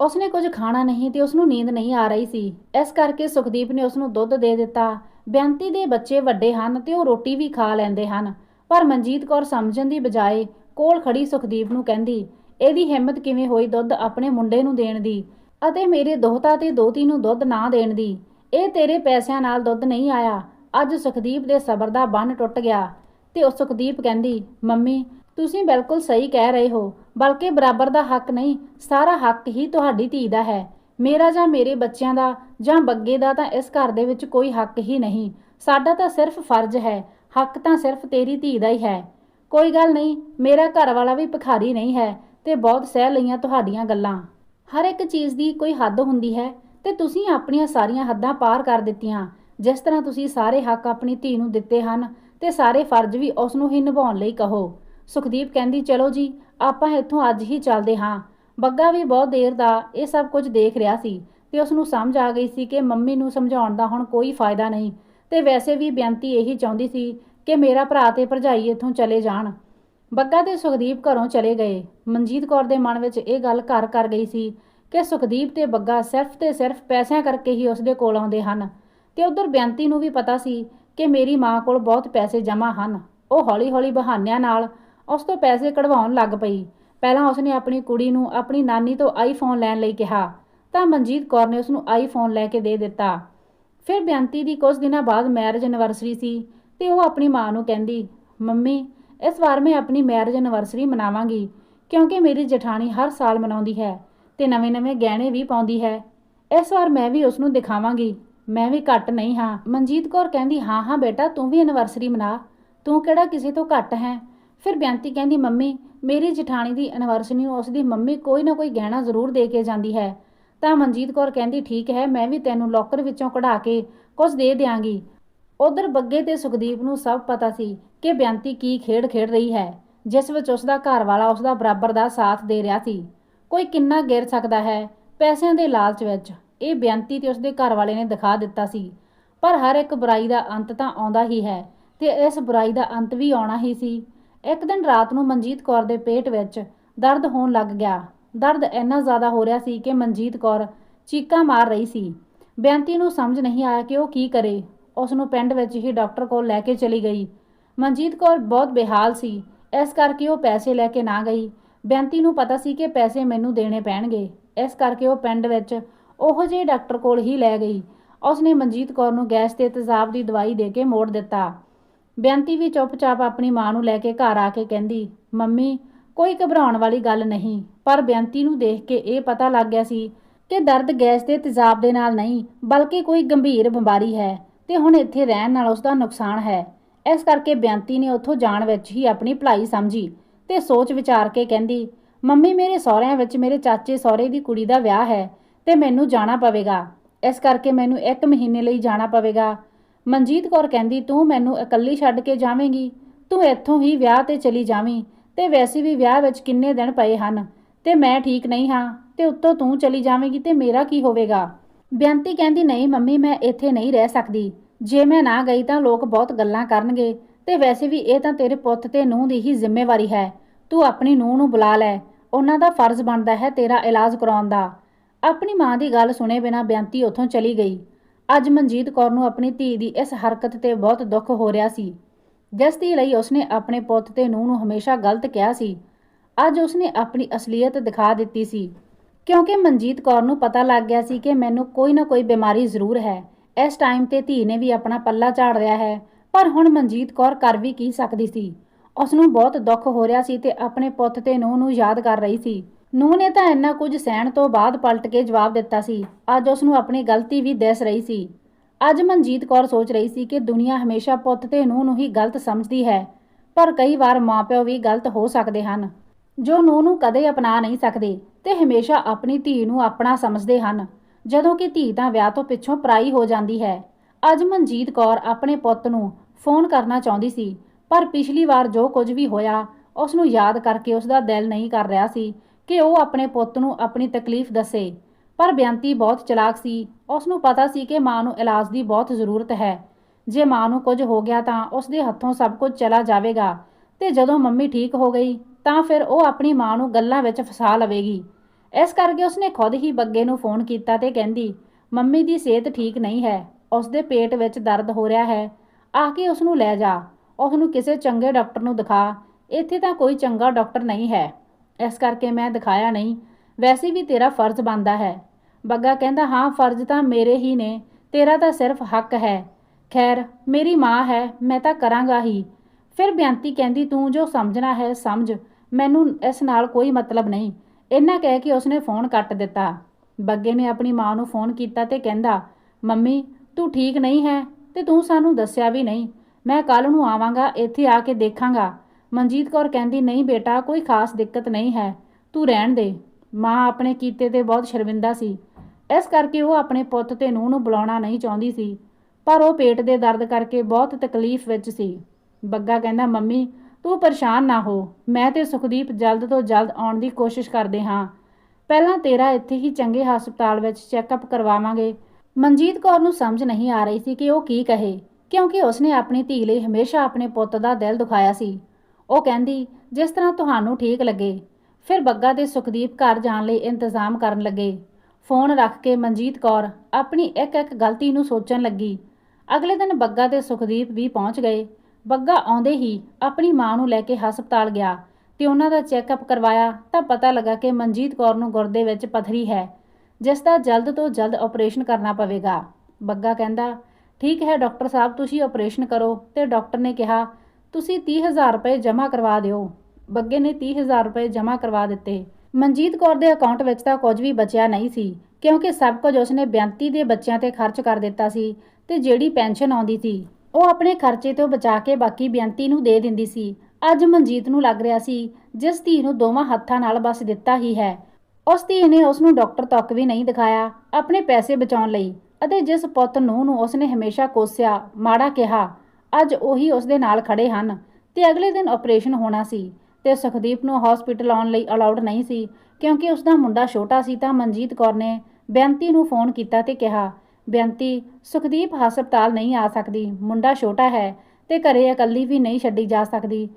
ਉਸਨੇ ਕੁਝ ਖਾਣਾ ਨਹੀਂ ਤੇ ਉਸਨੂੰ ਨੀਂਦ ਨਹੀਂ ਆ ਰਹੀ ਸੀ। ਇਸ ਕਰਕੇ ਸੁਖਦੀਪ ਨੇ ਉਸਨੂੰ ਦੁੱਧ ਦੇ ਦਿੱਤਾ ਬੇਅੰਤੀ ਦੇ ਬੱਚੇ ਵੱਡੇ ਹਨ ਤੇ ਉਹ ਰੋਟੀ ਵੀ ਖਾ ਲੈਂਦੇ ਹਨ। ਪਰ ਮਨਜੀਤ ਕੌਰ ਸਮਝਣ ਦੀ ਬਜਾਏ ਕੋਲ ਖੜੀ ਸੁਖਦੀਪ ਨੂੰ ਕਹਿੰਦੀ, ਇਹਦੀ ਹਿੰਮਤ ਕਿਵੇਂ ਹੋਈ ਦੁੱਧ ਆਪਣੇ ਮੁੰਡੇ ਨੂੰ ਦੇਣ ਦੀ? ਅਤੇ ਮੇਰੇ ਦੋਹਤਾ ਤੇ ਦੋਤੀ ਨੂੰ ਦੁੱਧ ਨਾ ਦੇਣ ਦੀ? ਇਹ ਤੇਰੇ ਪੈਸਿਆਂ ਨਾਲ ਦੁੱਧ ਨਹੀਂ ਆਇਆ। ਅੱਜ ਸੁਖਦੀਪ ਦੇ ਸਬਰ ਦਾ ਬੰਨ ਟੁੱਟ ਗਿਆ। ਤੇ ਉਹ ਸੁਖਦੀਪ ਕਹਿੰਦੀ, ਮੰਮੀ, ਤੁਸੀਂ ਬਿਲਕੁਲ ਸਹੀ ਕਹਿ ਰਹੇ ਹੋ, ਬਲਕਿ ਬਰਾਬਰ ਦਾ ਹੱਕ ਨਹੀਂ, ਸਾਰਾ ਹੱਕ ਹੀ ਤੁਹਾਡੀ ਧੀ ਦਾ ਹੈ। ਮੇਰਾ ਜਾਂ ਮੇਰੇ ਬੱਚਿਆਂ ਦਾ ਜਾਂ ਬੱਗੇ ਦਾ ਤਾਂ ਇਸ ਘਰ ਦੇ ਵਿੱਚ ਕੋਈ ਹੱਕ ਹੀ ਨਹੀਂ। ਸਾਡਾ ਤਾਂ ਸਿਰਫ ਫਰਜ਼ ਹੈ। ਹੱਕ ਤਾਂ ਸਿਰਫ ਤੇਰੀ ਧੀ ਦਾ ਹੀ ਹੈ। ਕੋਈ ਗੱਲ ਨਹੀਂ, ਮੇਰਾ ਘਰ ਵਾਲਾ ਵੀ ਭਿਖਾਰੀ ਨਹੀਂ ਹੈ ਤੇ ਬਹੁਤ ਸਹਿ ਲਈਆਂ ਤੁਹਾਡੀਆਂ ਗੱਲਾਂ। ਹਰ ਇੱਕ ਚੀਜ਼ ਦੀ ਕੋਈ ਹੱਦ ਹੁੰਦੀ ਹੈ ਤੇ ਤੁਸੀਂ ਆਪਣੀਆਂ ਸਾਰੀਆਂ ਹੱਦਾਂ ਪਾਰ ਕਰ ਦਿੱਤੀਆਂ। ਜਿਸ ਤਰ੍ਹਾਂ ਤੁਸੀਂ ਸਾਰੇ ਹੱਕ ਆਪਣੀ ਧੀ ਨੂੰ ਦਿੱਤੇ ਹਨ ਤੇ ਸਾਰੇ ਫਰਜ਼ ਵੀ ਉਸ ਨੂੰ ਹੀ ਨਿਭਾਉਣ ਲਈ ਕਹੋ। ਸੁਖਦੀਪ ਕਹਿੰਦੀ, ਚਲੋ ਜੀ, ਆਪਾਂ ਇੱਥੋਂ ਅੱਜ ਹੀ ਚੱਲਦੇ ਹਾਂ। ਬੱਗਾ ਵੀ ਬਹੁਤ ਦੇਰ ਦਾ ਇਹ ਸਭ ਕੁਝ ਦੇਖ ਰਿਹਾ ਸੀ ਤੇ ਉਸ ਨੂੰ ਸਮਝ ਆ ਗਈ ਸੀ ਕਿ ਮੰਮੀ ਨੂੰ ਸਮਝਾਉਣ ਦਾ ਹੁਣ ਕੋਈ ਫਾਇਦਾ ਨਹੀਂ ਤੇ ਵੈਸੇ ਵੀ ਬੇਅੰਤੀ ਇਹੀ ਚਾਹੁੰਦੀ ਸੀ ਕਿ ਮੇਰਾ ਭਰਾ ਤੇ ਭਰਜਾਈ ਇੱਥੋਂ ਚਲੇ ਜਾਣ। ਬੱਗਾ ਤੇ ਸੁਖਦੀਪ ਘਰੋਂ ਚਲੇ ਗਏ। ਮਨਜੀਤ ਕੌਰ ਦੇ ਮਨ ਵਿੱਚ ਇਹ ਗੱਲ ਘਰ ਕਰ ਗਈ ਸੀ ਕਿ ਸੁਖਦੀਪ ਤੇ ਬੱਗਾ ਸਿਰਫ ਤੇ ਸਿਰਫ ਪੈਸਿਆਂ ਕਰਕੇ ਹੀ ਉਸਦੇ ਕੋਲ ਆਉਂਦੇ ਹਨ ਤੇ ਉਧਰ ਬੇਅੰਤੀ ਨੂੰ ਵੀ ਪਤਾ ਸੀ ਕਿ ਮੇਰੀ ਮਾਂ ਕੋਲ ਬਹੁਤ ਪੈਸੇ ਜਮ੍ਹਾਂ ਹਨ। ਉਹ ਹੌਲੀ-ਹੌਲੀ ਬਹਾਨਿਆਂ ਨਾਲ ਉਸ ਤੋਂ ਪੈਸੇ ਕਢਵਾਉਣ ਲੱਗ ਪਈ ਪਹਿਲਾਂ ਉਸਨੇ ਆਪਣੀ ਕੁੜੀ ਨੂੰ ਆਪਣੀ ਨਾਨੀ ਤੋਂ ਆਈਫੋਨ ਲੈਣ ਲਈ ਕਿਹਾ, ਤਾਂ ਮਨਜੀਤ ਕੌਰ ਨੇ ਉਸ ਨੂੰ ਆਈਫੋਨ ਲੈ ਕੇ ਦੇ ਦਿੱਤਾ। ਫਿਰ ਬੇਅੰਤੀ ਦੀ ਕੁਝ ਦਿਨਾਂ ਬਾਅਦ ਮੈਰਿਜ ਐਨਵਰਸਰੀ ਸੀ ਤੇ ਉਹ ਆਪਣੀ ਮਾਂ ਨੂੰ ਕਹਿੰਦੀ, ਮੰਮੀ, ਇਸ ਵਾਰ ਮੈਂ ਆਪਣੀ ਮੈਰਿਜ ਐਨਵਰਸਰੀ ਮਨਾਵਾਂਗੀ, ਕਿਉਂਕਿ ਮੇਰੀ ਜਠਾਣੀ ਹਰ ਸਾਲ ਮਨਾਉਂਦੀ ਹੈ ਤੇ ਨਵੇਂ-ਨਵੇਂ ਗਹਿਣੇ ਵੀ ਪਾਉਂਦੀ ਹੈ। ਇਸ ਵਾਰ ਮੈਂ ਵੀ ਉਸ ਨੂੰ ਦਿਖਾਵਾਂਗੀ। ਮੈਂ ਵੀ ਘੱਟ ਨਹੀਂ ਹਾਂ। ਮਨਜੀਤ ਕੌਰ ਕਹਿੰਦੀ, ਹਾਂ ਹਾਂ ਬੇਟਾ, ਤੂੰ ਵੀ ਐਨਵਰਸਰੀ ਮਨਾ। ਤੂੰ ਕਿਹੜਾ ਕਿਸੇ ਤੋਂ ਘੱਟ ਹੈ? ਫਿਰ ਬੇਅੰਤੀ ਕਹਿੰਦੀ, ਮੰਮੀ, ਮੇਰੀ ਜਠਾਣੀ ਦੀ ਐਨਵਰਸਰੀ ਨੂੰ ਉਸ ਦੀ ਮੰਮੀ ਕੋਈ ਨਾ ਕੋਈ ਗਹਿਣਾ ਜ਼ਰੂਰ ਦੇ ਕੇ ਜਾਂਦੀ ਹੈ। ਤਾਂ ਮਨਜੀਤ ਕੌਰ ਕਹਿੰਦੀ, ਠੀਕ ਹੈ, ਮੈਂ ਵੀ ਤੈਨੂੰ ਲੋਕਰ ਵਿੱਚੋਂ ਕਢਾ ਕੇ ਕੁਝ ਦੇ ਦਿਆਂਗੀ। ਉਧਰ ਬੱਗੇ ਤੇ ਸੁਖਦੀਪ ਨੂੰ ਸਭ ਪਤਾ ਸੀ ਕਿ ਬੇਅੰਤੀ ਕੀ ਖੇਡ ਖੇਡ ਰਹੀ ਹੈ, ਜਿਸ ਵਿੱਚ ਉਸ ਦਾ ਘਰ ਵਾਲਾ ਉਸ ਦਾ ਬਰਾਬਰ ਦਾ ਸਾਥ ਦੇ ਰਿਹਾ ਸੀ। ਕੋਈ ਕਿੰਨਾ ਗਿਰ ਸਕਦਾ ਹੈ ਪੈਸਿਆਂ ਦੇ ਲਾਲਚ ਵਿੱਚ, ਇਹ ਬੇਅੰਤੀ ਤੇ ਉਸ ਦੇ ਘਰ ਵਾਲੇ ਨੇ ਦਿਖਾ ਦਿੱਤਾ ਸੀ। ਪਰ ਹਰ ਇੱਕ ਬੁਰਾਈ ਦਾ ਅੰਤ ਤਾਂ ਆਉਂਦਾ ਹੀ ਹੈ ਤੇ ਇਸ ਬੁਰਾਈ ਦਾ ਅੰਤ ਵੀ ਆਉਣਾ ਹੀ ਸੀ। ਇੱਕ ਦਿਨ ਰਾਤ ਨੂੰ ਮਨਜੀਤ ਕੌਰ ਦੇ ਪੇਟ ਵਿੱਚ ਦਰਦ ਹੋਣ ਲੱਗ ਗਿਆ। ਦਰਦ ਇੰਨਾ ਜ਼ਿਆਦਾ ਹੋ ਰਿਹਾ ਸੀ ਕਿ ਮਨਜੀਤ ਕੌਰ ਚੀਕਾਂ ਮਾਰ ਰਹੀ ਸੀ। ਬੇਅੰਤੀ ਨੂੰ ਸਮਝ ਨਹੀਂ ਆਇਆ ਕਿ ਉਹ ਕੀ ਕਰੇ। ਉਸ ਨੂੰ ਪਿੰਡ ਵਿੱਚ ਹੀ ਡਾਕਟਰ ਕੋਲ ਲੈ ਕੇ ਚਲੀ ਗਈ। ਮਨਜੀਤ ਕੌਰ ਬਹੁਤ ਬੇਹਾਲ ਸੀ। ਇਸ ਕਰਕੇ ਉਹ ਪੈਸੇ ਲੈ ਕੇ ਨਾ ਗਈ। ਬੇਅੰਤੀ ਨੂੰ ਪਤਾ ਸੀ ਕਿ ਪੈਸੇ ਮੈਨੂੰ ਦੇਣੇ ਪੈਣਗੇ। ਇਸ ਕਰਕੇ ਉਹ ਪਿੰਡ ਵਿੱਚ ਉਹੋ ਜਿਹੇ ਡਾਕਟਰ ਕੋਲ ਹੀ ਲੈ ਗਈ। ਉਸਨੇ ਮਨਜੀਤ ਕੌਰ ਨੂੰ ਗੈਸ ਤੇ ਤੇਜ਼ਾਬ ਦੀ ਦਵਾਈ ਦੇ ਕੇ ਮੋੜ ਦਿੱਤਾ। ਬੇਅੰਤੀ ਵੀ ਚੁੱਪਚਾਪ ਆਪਣੀ ਮਾਂ ਨੂੰ ਲੈ ਕੇ ਘਰ ਆ ਕੇ ਕਹਿੰਦੀ, ਮੰਮੀ, ਕੋਈ ਘਬਰਾਉਣ ਵਾਲੀ ਗੱਲ ਨਹੀਂ, ਪਰ ਬੇਅੰਤੀ ਨੂੰ ਦੇਖ ਕੇ ਇਹ ਪਤਾ ਲੱਗ ਗਿਆ ਸੀ ਕਿ ਦਰਦ ਗੈਸ ਦੇ ਤੇਜ਼ਾਬ ਦੇ ਨਾਲ ਨਹੀਂ, ਬਲਕਿ ਕੋਈ ਗੰਭੀਰ ਬਿਮਾਰੀ ਹੈ ਤੇ ਹੁਣ ਇੱਥੇ ਰਹਿਣ ਨਾਲ ਉਸ ਦਾ ਨੁਕਸਾਨ ਹੈ। ਇਸ ਕਰਕੇ ਬੇਅੰਤੀ ਨੇ ਉੱਥੋਂ ਜਾਣ ਵਿੱਚ ਹੀ ਆਪਣੀ ਭਲਾਈ ਸਮਝੀ ਤੇ ਸੋਚ ਵਿਚਾਰ ਕੇ ਕਹਿੰਦੀ, ਮੰਮੀ, ਮੇਰੇ ਸਹੁਰਿਆਂ ਵਿੱਚ ਮੇਰੇ ਚਾਚੇ ਸਹੁਰੇ ਦੀ ਕੁੜੀ ਦਾ ਵਿਆਹ ਹੈ ਤੇ ਮੈਨੂੰ ਜਾਣਾ ਪਵੇਗਾ। ਇਸ ਕਰਕੇ ਮੈਨੂੰ 1 ਮਹੀਨੇ ਲਈ ਜਾਣਾ ਪਵੇਗਾ। ਮਨਜੀਤ ਕੌਰ ਕਹਿੰਦੀ, ਤੂੰ ਮੈਨੂੰ ਇਕੱਲੀ ਛੱਡ ਕੇ ਜਾਵੇਂਗੀ। ਤੂੰ ਇੱਥੋਂ ਹੀ ਵਿਆਹ ਤੇ ਚਲੀ ਜਾਵੀਂ। ਤੇ ਵੈਸੇ ਵੀ ਵਿਆਹ ਵਿੱਚ ਕਿੰਨੇ ਦਿਨ ਪਏ ਹਨ। ਤੇ ਮੈਂ ਠੀਕ ਨਹੀਂ ਹਾਂ। ਤੇ ਉੱਤੋਂ ਤੂੰ ਚਲੀ ਜਾਵੇਂਗੀ ਤੇ ਮੇਰਾ ਕੀ ਹੋਵੇਗਾ? ਬੇਅੰਤੀ ਕਹਿੰਦੀ, ਨਹੀਂ ਮੰਮੀ, ਮੈਂ ਇੱਥੇ ਨਹੀਂ ਰਹਿ ਸਕਦੀ। ਜੇ ਮੈਂ ਨਾ ਗਈ ਤਾਂ ਲੋਕ ਬਹੁਤ ਗੱਲਾਂ ਕਰਨਗੇ। ਤੇ ਵੈਸੇ ਵੀ ਇਹ ਤਾਂ ਤੇਰੇ ਪੁੱਤ ਤੇ ਨੂੰਹ ਦੀ ਹੀ ਜ਼ਿੰਮੇਵਾਰੀ ਹੈ। ਤੂੰ ਆਪਣੀ ਨੂੰਹ ਨੂੰ ਬੁਲਾ ਲੈ। ਉਹਨਾਂ ਦਾ ਫਰਜ਼ ਬਣਦਾ ਹੈ ਤੇਰਾ ਇਲਾਜ ਕਰਾਉਣ ਦਾ। ਆਪਣੀ ਮਾਂ ਦੀ ਗੱਲ ਸੁਣੇ ਬਿਨਾਂ ਬੇਅੰਤੀ ਉੱਥੋਂ ਚਲੀ ਗਈ। ਅੱਜ ਮਨਜੀਤ ਕੌਰ ਨੂੰ ਆਪਣੀ ਧੀ ਦੀ ਇਸ ਹਰਕਤ ਤੇ ਬਹੁਤ ਦੁੱਖ ਹੋ ਰਿਹਾ ਸੀ। ਜਿਸ ਦੀ ਲਈ ਉਸਨੇ ਆਪਣੇ ਪੁੱਤ ਤੇ ਨੂੰਹ ਨੂੰ ਹਮੇਸ਼ਾ ਗਲਤ ਕਿਹਾ ਸੀ, ਅੱਜ ਉਸਨੇ ਆਪਣੀ ਅਸਲੀਅਤ ਦਿਖਾ ਦਿੱਤੀ ਸੀ। ਕਿਉਂਕਿ ਮਨਜੀਤ ਕੌਰ ਨੂੰ ਪਤਾ ਲੱਗ ਗਿਆ ਸੀ ਕਿ ਮੈਨੂੰ ਕੋਈ ਨਾ ਕੋਈ ਬਿਮਾਰੀ ਜ਼ਰੂਰ ਹੈ। ਇਸ ਟਾਈਮ ਤੇ ਧੀ ਨੇ ਵੀ ਆਪਣਾ ਪੱਲਾ ਝਾੜ ਲਿਆ ਹੈ, ਪਰ ਹੁਣ ਮਨਜੀਤ ਕੌਰ ਕਰ ਵੀ ਕੀ ਸਕਦੀ ਸੀ? ਉਸ ਨੂੰ ਬਹੁਤ ਦੁੱਖ ਹੋ ਰਿਹਾ ਸੀ ਤੇ ਆਪਣੇ ਪੁੱਤ ਤੇ ਨੂੰਹ ਨੂੰ ਯਾਦ ਕਰ ਰਹੀ ਸੀ। ਨੂੰਹ ਨੇ ਤਾਂ ਇੰਨਾ ਕੁਝ ਸਹਿਣ ਤੋਂ ਬਾਅਦ ਪਲਟ ਕੇ ਜਵਾਬ ਦਿੱਤਾ ਸੀ। ਅੱਜ ਉਸ ਨੂੰ ਆਪਣੀ ਗਲਤੀ ਵੀ ਦਿਸ ਰਹੀ ਸੀ। ਅੱਜ ਮਨਜੀਤ ਕੌਰ ਸੋਚ ਰਹੀ ਸੀ ਕਿ ਦੁਨੀਆ ਹਮੇਸ਼ਾ ਪੁੱਤ ਤੇ ਨੂੰਹ ਨੂੰ ਹੀ ਗਲਤ ਸਮਝਦੀ ਹੈ, ਪਰ ਕਈ ਵਾਰ ਮਾਪਿਓ ਵੀ ਗਲਤ ਹੋ ਸਕਦੇ ਹਨ। ਜੋ ਨੂੰਹ ਨੂੰ ਕਦੇ ਅਪਣਾ ਨਹੀਂ ਸਕਦੇ, ਤੇ ਹਮੇਸ਼ਾ ਆਪਣੀ ਧੀ ਨੂੰ ਆਪਣਾ ਸਮਝਦੇ ਹਨ। ਜਦੋਂ ਕਿ ਧੀ ਤਾਂ ਵਿਆਹ ਤੋਂ ਪਿੱਛੋਂ ਪਰਾਈ ਹੋ ਜਾਂਦੀ ਹੈ। ਅੱਜ ਮਨਜੀਤ ਕੌਰ ਆਪਣੇ ਪੁੱਤ ਨੂੰ ਫੋਨ ਕਰਨਾ ਚਾਹੁੰਦੀ ਸੀ, ਪਰ ਪਿਛਲੀ ਵਾਰ ਜੋ ਕੁਝ ਵੀ ਹੋਇਆ, ਉਸ ਨੂੰ ਯਾਦ ਕਰਕੇ ਉਸ ਦਾ ਦਿਲ ਨਹੀਂ ਕਰ ਰਿਹਾ ਸੀ। ਕਿ ਉਹ ਆਪਣੇ ਪੁੱਤ ਨੂੰ ਆਪਣੀ ਤਕਲੀਫ ਦੱਸੇ। ਪਰ ਬੇਅੰਤੀ ਬਹੁਤ ਚਲਾਕ ਸੀ। ਉਸ ਨੂੰ ਪਤਾ ਸੀ ਕਿ ਮਾਂ ਨੂੰ ਇਲਾਜ ਦੀ ਬਹੁਤ ਜ਼ਰੂਰਤ ਹੈ। ਜੇ ਮਾਂ ਨੂੰ ਕੁਝ ਹੋ ਗਿਆ ਤਾਂ ਉਸ ਦੇ ਹੱਥੋਂ ਸਭ ਕੁਝ ਚਲਾ ਜਾਵੇਗਾ ਤੇ ਜਦੋਂ ਮੰਮੀ ਠੀਕ ਹੋ ਗਈ ਤਾਂ ਫਿਰ ਉਹ ਆਪਣੀ ਮਾਂ ਨੂੰ ਗੱਲਾਂ ਵਿੱਚ ਫਸਾ ਲਵੇਗੀ। ਇਸ ਕਰਕੇ ਉਸਨੇ ਖੁਦ ਹੀ ਬੱਗੇ ਨੂੰ ਫੋਨ ਕੀਤਾ ਤੇ ਕਹਿੰਦੀ, ਮੰਮੀ ਦੀ ਸਿਹਤ ਠੀਕ ਨਹੀਂ ਹੈ। ਉਸ ਦੇ ਪੇਟ ਵਿੱਚ ਦਰਦ ਹੋ ਰਿਹਾ ਹੈ। ਆ ਕੇ ਉਸ ਨੂੰ ਲੈ ਜਾ। ਉਸ ਨੂੰ ਕਿਸੇ ਚੰਗੇ ਡਾਕਟਰ ਨੂੰ ਦਿਖਾ। ਇੱਥੇ ਤਾਂ ਕੋਈ ਚੰਗਾ ਡਾਕਟਰ ਨਹੀਂ ਹੈ। ਇਸ ਕਰਕੇ ਮੈਂ ਦਿਖਾਇਆ ਨਹੀਂ। ਵੈਸੇ ਵੀ ਤੇਰਾ ਫਰਜ਼ ਬਣਦਾ ਹੈ। ਬੱਗਾ ਕਹਿੰਦਾ, ਹਾਂ, ਫਰਜ਼ ਤਾਂ ਮੇਰੇ ਹੀ ਨੇ। ਤੇਰਾ ਤਾਂ ਸਿਰਫ ਹੱਕ ਹੈ। ਖੈਰ, ਮੇਰੀ ਮਾਂ ਹੈ, ਮੈਂ ਤਾਂ ਕਰਾਂਗਾ ਹੀ। ਫਿਰ ਬੇਅੰਤੀ ਕਹਿੰਦੀ, ਤੂੰ ਜੋ ਸਮਝਣਾ ਹੈ, ਸਮਝ। ਮੈਨੂੰ ਇਸ ਨਾਲ ਕੋਈ ਮਤਲਬ ਨਹੀਂ ਇੰਨਾ ਕਹਿ ਕੇ ਉਸਨੇ ਫੋਨ ਕੱਟ ਦਿੱਤਾ। ਬੱਗੇ ਨੇ ਆਪਣੀ ਮਾਂ ਨੂੰ ਫੋਨ ਕੀਤਾ ਤੇ ਕਹਿੰਦਾ, ਮੰਮੀ, ਤੂੰ ਠੀਕ ਨਹੀਂ ਹੈ ਤੇ ਤੂੰ ਸਾਨੂੰ ਦੱਸਿਆ ਵੀ ਨਹੀਂ। ਮੈਂ ਕੱਲ ਨੂੰ ਆਵਾਂਗਾ, ਇੱਥੇ ਆ ਕੇ ਦੇਖਾਂਗਾ। ਮਨਜੀਤ ਕੌਰ ਕਹਿੰਦੀ, ਨਹੀਂ ਬੇਟਾ, ਕੋਈ ਖਾਸ ਦਿੱਕਤ ਨਹੀਂ ਹੈ। ਤੂੰ ਰਹਿਣ ਦੇ। ਮਾਂ ਆਪਣੇ ਕੀਤੇ ਤੇ ਬਹੁਤ ਸ਼ਰਮਿੰਦਾ ਸੀ। ਇਸ ਕਰਕੇ ਉਹ ਆਪਣੇ ਪੁੱਤ ਤੇ ਨੂੰਹ ਨੂੰ ਬੁਲਾਉਣਾ ਨਹੀਂ ਚਾਹੁੰਦੀ ਸੀ, ਪਰ ਉਹ ਪੇਟ ਦੇ ਦਰਦ ਕਰਕੇ ਬਹੁਤ ਤਕਲੀਫ ਵਿੱਚ ਸੀ। ਬੱਗਾ ਕਹਿੰਦਾ, ਮੰਮੀ, ਤੂੰ ਪਰੇਸ਼ਾਨ ਨਾ ਹੋ। ਮੈਂ ਤੇ ਸੁਖਦੀਪ ਜਲਦ ਤੋਂ ਜਲਦ ਆਉਣ ਦੀ ਕੋਸ਼ਿਸ਼ ਕਰਦੇ ਹਾਂ। ਪਹਿਲਾਂ ਤੇਰਾ ਇੱਥੇ ਹੀ ਚੰਗੇ ਹਸਪਤਾਲ ਵਿੱਚ ਚੈੱਕਅਪ ਕਰਵਾਵਾਂਗੇ ਮਨਜੀਤ ਕੌਰ ਨੂੰ ਸਮਝ ਨਹੀਂ ਆ ਰਹੀ ਸੀ ਕਿ ਉਹ ਕੀ ਕਹੇ, ਕਿਉਂਕਿ ਉਸਨੇ ਆਪਣੀ ਧੀ ਲਈ ਹਮੇਸ਼ਾ ਆਪਣੇ ਪੁੱਤ ਦਾ ਦਿਲ ਦੁਖਾਇਆ ਸੀ। ਉਹ ਕਹਿੰਦੀ, ਜਿਸ ਤਰ੍ਹਾਂ ਤੁਹਾਨੂੰ ਠੀਕ ਲੱਗੇ, ਫਿਰ ਬੱਗਾ ਤੇ ਸੁਖਦੀਪ ਘਰ ਜਾਣ ਲਈ ਇੰਤਜ਼ਾਮ ਕਰਨ ਲੱਗੇ। ਫੋਨ ਰੱਖ ਕੇ ਮਨਜੀਤ ਕੌਰ ਆਪਣੀ ਇੱਕ ਇੱਕ ਗਲਤੀ ਨੂੰ ਸੋਚਣ ਲੱਗੀ। ਅਗਲੇ ਦਿਨ ਬੱਗਾ ਤੇ ਸੁਖਦੀਪ ਵੀ ਪਹੁੰਚ ਗਏ। ਬੱਗਾ ਆਉਂਦੇ ਹੀ ਆਪਣੀ ਮਾਂ ਨੂੰ ਲੈ ਕੇ ਹਸਪਤਾਲ ਗਿਆ ਤੇ ਉਹਨਾਂ ਦਾ ਚੈੱਕਅਪ ਕਰਵਾਇਆ ਤਾਂ ਪਤਾ ਲੱਗਾ ਕਿ ਮਨਜੀਤ ਕੌਰ ਨੂੰ ਗੁਰਦੇ ਵਿੱਚ ਪਥਰੀ ਹੈ, ਜਿਸ ਦਾ ਜਲਦ ਤੋਂ ਜਲਦ ਆਪਰੇਸ਼ਨ ਕਰਨਾ ਪਵੇਗਾ। ਬੱਗਾ ਕਹਿੰਦਾ, ਠੀਕ ਹੈ ਡਾਕਟਰ ਸਾਹਿਬ, ਤੁਸੀਂ ਆਪਰੇਸ਼ਨ ਕਰੋ। ਤੇ ਡਾਕਟਰ ਨੇ ਕਿਹਾ ਤੁਸੀਂ 30000 ਰੁਪਏ ਜਮ੍ਹਾਂ ਕਰਵਾ ਦਿਓ। ਬੱਗੇ ਨੇ 30000 ਰੁਪਏ ਜਮ੍ਹਾਂ ਕਰਵਾ ਦਿੱਤੇ। ਮਨਜੀਤ ਕੌਰ ਦੇ ਅਕਾਊਂਟ ਵਿੱਚ ਤਾਂ ਕੁਝ ਵੀ ਬਚਿਆ ਨਹੀਂ ਸੀ, ਕਿਉਂਕਿ ਸਭ ਕੁਝ ਉਸਨੇ ਬੇਅੰਤੀ ਦੇ ਬੱਚਿਆਂ ਤੇ ਖਰਚ ਕਰ ਦਿੱਤਾ ਸੀ ਤੇ ਜਿਹੜੀ ਪੈਨਸ਼ਨ ਆਉਂਦੀ ਸੀ, ਉਹ ਆਪਣੇ ਖਰਚੇ ਤੋਂ ਬਚਾ ਕੇ ਬਾਕੀ ਬੇਅੰਤੀ ਨੂੰ ਦੇ ਦਿੰਦੀ ਸੀ। ਅੱਜ ਮਨਜੀਤ ਨੂੰ ਲੱਗ ਰਿਹਾ ਸੀ, ਜਿਸ ਧੀ ਨੂੰ ਦੋਵਾਂ ਹੱਥਾਂ ਨਾਲ ਬਸ ਦਿੱਤਾ ਹੀ ਹੈ। ਉਸ ਧੀ ਨੇ ਉਸ ਨੂੰ ਡਾਕਟਰ ਤੱਕ ਵੀ ਨਹੀਂ ਦਿਖਾਇਆ, ਆਪਣੇ ਪੈਸੇ ਬਚਾਉਣ ਲਈ ਅਤੇ ਜਿਸ ਪੁੱਤ ਨੂੰ ਨੂੰ ਉਸਨੇ ਹਮੇਸ਼ਾ ਕੋਸਿਆ, ਮਾੜਾ ਕਿਹਾ ਅੱਜ ਉਹੀ ਉਸ ਦੇ ਨਾਲ ਖੜੇ ਹਨ ਤੇ ਅਗਲੇ ਦਿਨ ਆਪਰੇਸ਼ਨ ਹੋਣਾ ਸੀ ਤੇ ਸੁਖਦੀਪ ਨੂੰ ਹਸਪੀਟਲ ਆਉਣ ਲਈ ਅਲਾਉਡ ਨਹੀਂ ਸੀ, ਕਿਉਂਕਿ ਉਸ ਦਾ ਮੁੰਡਾ ਛੋਟਾ ਸੀ ਤਾਂ ਮਨਜੀਤ ਕੌਰ ਨੇ ਬੇਅੰਤੀ ਨੂੰ ਫੋਨ ਕੀਤਾ ਤੇ ਕਿਹਾ, ਬੇਅੰਤੀ, ਸੁਖਦੀਪ ਹਸਪਤਾਲ ਨਹੀਂ ਆ ਸਕਦੀ, ਮੁੰਡਾ ਛੋਟਾ ਹੈ ਤੇ ਘਰੇ ਇਕੱਲੀ ਵੀ ਨਹੀਂ ਛੱਡੀ ਜਾ ਸਕਦੀ,